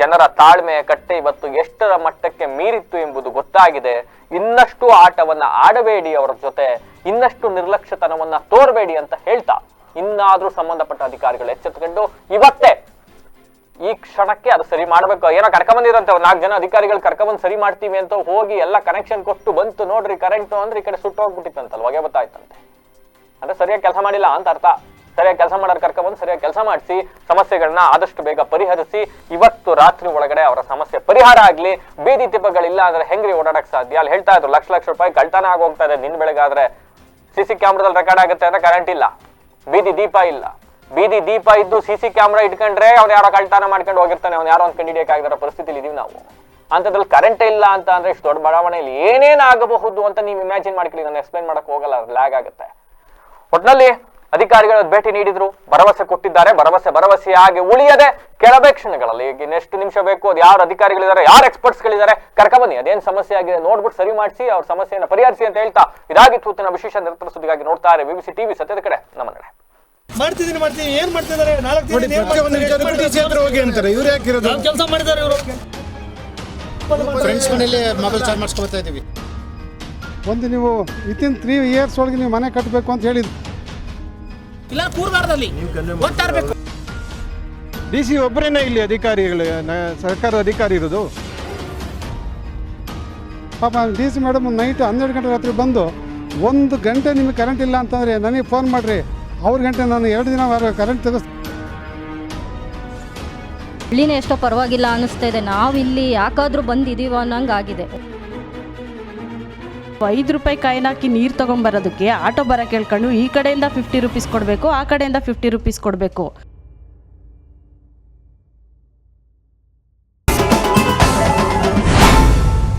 ಜನರ ತಾಳ್ಮೆಯ ಕಟ್ಟೆ ಇವತ್ತು ಎಷ್ಟರ ಮಟ್ಟಕ್ಕೆ ಮೀರಿತ್ತು ಎಂಬುದು ಗೊತ್ತಾಗಿದೆ. ಇನ್ನಷ್ಟು ಆಟವನ್ನ ಆಡಬೇಡಿ ಅವರ ಜೊತೆ. ಇನ್ನಷ್ಟು ನಿರ್ಲಕ್ಷ್ಯತನವನ್ನ ತೋರಬೇಡಿ ಅಂತ ಹೇಳ್ತಾ. ಇನ್ನಾದ್ರೂ ಸಂಬಂಧಪಟ್ಟ ಅಧಿಕಾರಿಗಳು ಎಚ್ಚೆತ್ತುಕೊಂಡು ಇವತ್ತೇ ಈ ಕ್ಷಣಕ್ಕೆ ಅದು ಸರಿ ಮಾಡ್ಬೇಕು. ಏನೋ ಕರ್ಕೊಂಬಂದಿರಂತೆ ಒಂದ್ ನಾಲ್ಕು ಜನ ಅಧಿಕಾರಿಗಳು ಕರ್ಕೊಂಬಂದ್ ಸರಿ ಮಾಡ್ತೀವಿ ಅಂತ ಹೋಗಿ ಎಲ್ಲ ಕನೆಕ್ಷನ್ ಕೊಟ್ಟು ಬಂತು. ನೋಡ್ರಿ ಕರೆಂಟ್ ಅಂದ್ರೆ ಈ ಕಡೆ ಸುಟ್ಟು ಹೋಗ್ಬಿಟ್ಟಿತ್ತಂತಲ್ಲ ಹೊಗೆ ಗೊತ್ತಾಯ್ತಂತೆ ಅಂದ್ರೆ ಸರಿಯಾಗಿ ಕೆಲಸ ಮಾಡಿಲ್ಲ ಅಂತ ಅರ್ಥ. ಸರಿಯಾಗಿ ಕೆಲಸ ಮಾಡೋರು ಕರ್ಕೊಂಡ್ಬಂದು ಸರಿಯಾಗಿ ಕೆಲಸ ಮಾಡಿಸಿ ಸಮಸ್ಯೆಗಳನ್ನ ಆದಷ್ಟು ಬೇಗ ಪರಿಹರಿಸಿ, ಇವತ್ತು ರಾತ್ರಿ ಒಳಗಡೆ ಅವರ ಸಮಸ್ಯೆ ಪರಿಹಾರ ಆಗಲಿ. ಬೀದಿ ದೀಪಗಳಿಲ್ಲ ಅಂದ್ರೆ ಹೆಂಗ್ರಿ ಓಡಾಡಕ್ ಸಾಧ್ಯ? ಅಲ್ಲಿ ಹೇಳ್ತಾ ಇದ್ರು, ಲಕ್ಷ ಲಕ್ಷ ರೂಪಾಯಿ ಕಳ್ತನ ಆಗೋಗ್ತಾ ಇದೆ ನಿನ್ ಬೆಳಗಾದ್ರೆ. ಸಿ ಸಿ ಕ್ಯಾಮ್ರಾದಲ್ಲಿ ರೆಕಾರ್ಡ್ ಆಗುತ್ತೆ ಅಂದ್ರೆ ಕರೆಂಟ್ ಇಲ್ಲ. ಬೀದಿ ದೀಪ ಇಲ್ಲ. ಬೀದಿ ದೀಪ ಇದ್ದು ಸಿ ಸಿ ಕ್ಯಾಮ್ರಾ ಇಟ್ಕೊಂಡ್ರೆ ಅವ್ನು ಯಾರೋ ಕಳ್ತಾನ ಮಾಡ್ಕೊಂಡು ಹೋಗಿರ್ತಾನೆ, ಅವ್ನು ಯಾರೋ ಒಂದು ಕಂಡಿಡಿಯಕ್ಕಾಗಿರೋ ಪರಿಸ್ಥಿತಿಲಿ ಇದೀವಿ ನಾವು. ಅಂತದ್ರಲ್ಲಿ ಕರೆಂಟ್ ಇಲ್ಲ ಅಂತ ಅಂದ್ರೆ ಇಷ್ಟು ದೊಡ್ಡ ಬಡಾವಣೆಯಲ್ಲಿ ಏನೇನು ಆಗಬಹುದು ಅಂತ ನೀವು ಇಮ್ಯಾಜಿನ್ ಮಾಡ್ಕೊಳ್ಳಿ, ನಾನು ಎಕ್ಸ್ಪ್ಲೈನ್ ಮಾಡಕ್ ಹೋಗಲ್ಲ ಲ್ಯಾಗ್ ಆಗುತ್ತೆ. ಒಟ್ನಲ್ಲಿ ಅಧಿಕಾರಿಗಳು ಭೇಟಿ ನೀಡಿದ್ರು, ಭರವಸೆ ಕೊಟ್ಟಿದ್ದಾರೆ, ಭರವಸೆ ಭರವಸೆಯಾಗಿ ಉಳಿಯದೆ ಕೆಲವೇ ಕ್ಷಣಗಳಲ್ಲಿ ಇನ್ನೆಷ್ಟು ನಿಮಿಷ ಬೇಕು, ಅದು ಯಾರು ಅಧಿಕಾರಿಗಳಿದ್ದಾರೆ, ಯಾರು ಎಕ್ಸ್ಪರ್ಟ್ಸ್ಗಳಿದ್ದಾರೆ ಕರ್ಕೊಬನ್ನಿ ಅದೇನು ಸಮಸ್ಯೆ ಆಗಿದೆ ನೋಡ್ಬಿಟ್ಟು ಸರಿ ಮಾಡಿಸಿ, ಅವ್ರ ಸಮಸ್ಯೆಯನ್ನು ಪರಿಹರಿಸಿ ಅಂತ ಹೇಳ್ತಾ ಇದಾಗಿ ಇವತ್ತಿನ ವಿಶೇಷ ನಿರಂತರ ಸುದ್ದಿಗಾಗಿ ನೋಡ್ತಾ ಸಿ ಬಿಬಿಸಿ ಟಿವಿ ಸತ್ಯದ ಕಡೆ, ನಮ್ಮ ನಡೆ ಮಾಡ್ತಿದ್ದೀನಿ ಮಾಡ್ತೀನಿ ಏನ್ ಮಾಡ್ತಿದ್ದಾರೆ? ನಾಲ್ಕು ನೋಡಿ ಕ್ಷೇತ್ರ ಹತ್ರ ಹೋಗಿ ಅಂತಾರೆ. ಇವ್ರು ಇರೋದು? ಕೆಲಸ ಮಾಡಿದ್ದಾರೆ ಇವರು. ಫ್ರೆಂಡ್ಸ್ ಮನೇಲಿ ಮೊಬೈಲ್ ಚಾರ್ಜ್ ಮಾಡಿಸ್ಕೊಳ್ತಾ ಇದ್ದೀವಿ. ಒಂದು ನೀವು ವಿತಿನ್ ತ್ರೀ ಇಯರ್ಸ್ ಒಳಗೆ ನೀವು ಮನೆ ಕಟ್ಟಬೇಕು ಅಂತ ಹೇಳಿದ್ರು ಇಲ್ಲ ಕೂರ್ಬಾರ್ದಲ್ಲಿ. ಗೊತ್ತಾಗಬೇಕು ಡಿ ಸಿ ಒಬ್ಬರೇನೆ ಇಲ್ಲಿ ಅಧಿಕಾರಿಗಳು ನ- ಸರ್ಕಾರದ ಅಧಿಕಾರಿ ಇರೋದು? ಪಾಪ ಡಿ ಸಿ ಮೇಡಮ್ ನೈಟ್ ಹನ್ನೆರಡು ಗಂಟೆ ರಾತ್ರಿ ಬಂದು ಒಂದು ಗಂಟೆ ನಿಮಗೆ ಕರೆಂಟ್ ಇಲ್ಲ ಅಂತಂದರೆ ನನಗೆ ಫೋನ್ ಮಾಡಿರಿ. ಅವ್ರ ಗಂಟೆ ನಾನು ಎರಡು ದಿನ ಕರೆಂಟ್ ತೆಗೆಸ್ ಹಳ್ಳಿನೇ ಎಷ್ಟೋ ಪರವಾಗಿಲ್ಲ ಅನ್ನಿಸ್ತಾ ಇದೆ. ನಾವಿಲ್ಲಿ ಯಾಕಾದರೂ ಬಂದಿದ್ದೀವ ಅನ್ನಂಗೆ ಆಗಿದೆ ಐದು ರೂಪಾಯಿ ಕಾಯಿನಾಕಿ ನೀರು ತೊಗೊಂಬರೋದಕ್ಕೆ ಆಟೋ ಬರ ಕೇಳ್ಕೊಂಡು ಈ ಕಡೆಯಿಂದ ಫಿಫ್ಟಿ ರುಪೀಸ್ ಕೊಡಬೇಕು ಆ ಕಡೆಯಿಂದ ಫಿಫ್ಟಿ ರುಪೀಸ್ ಕೊಡಬೇಕು.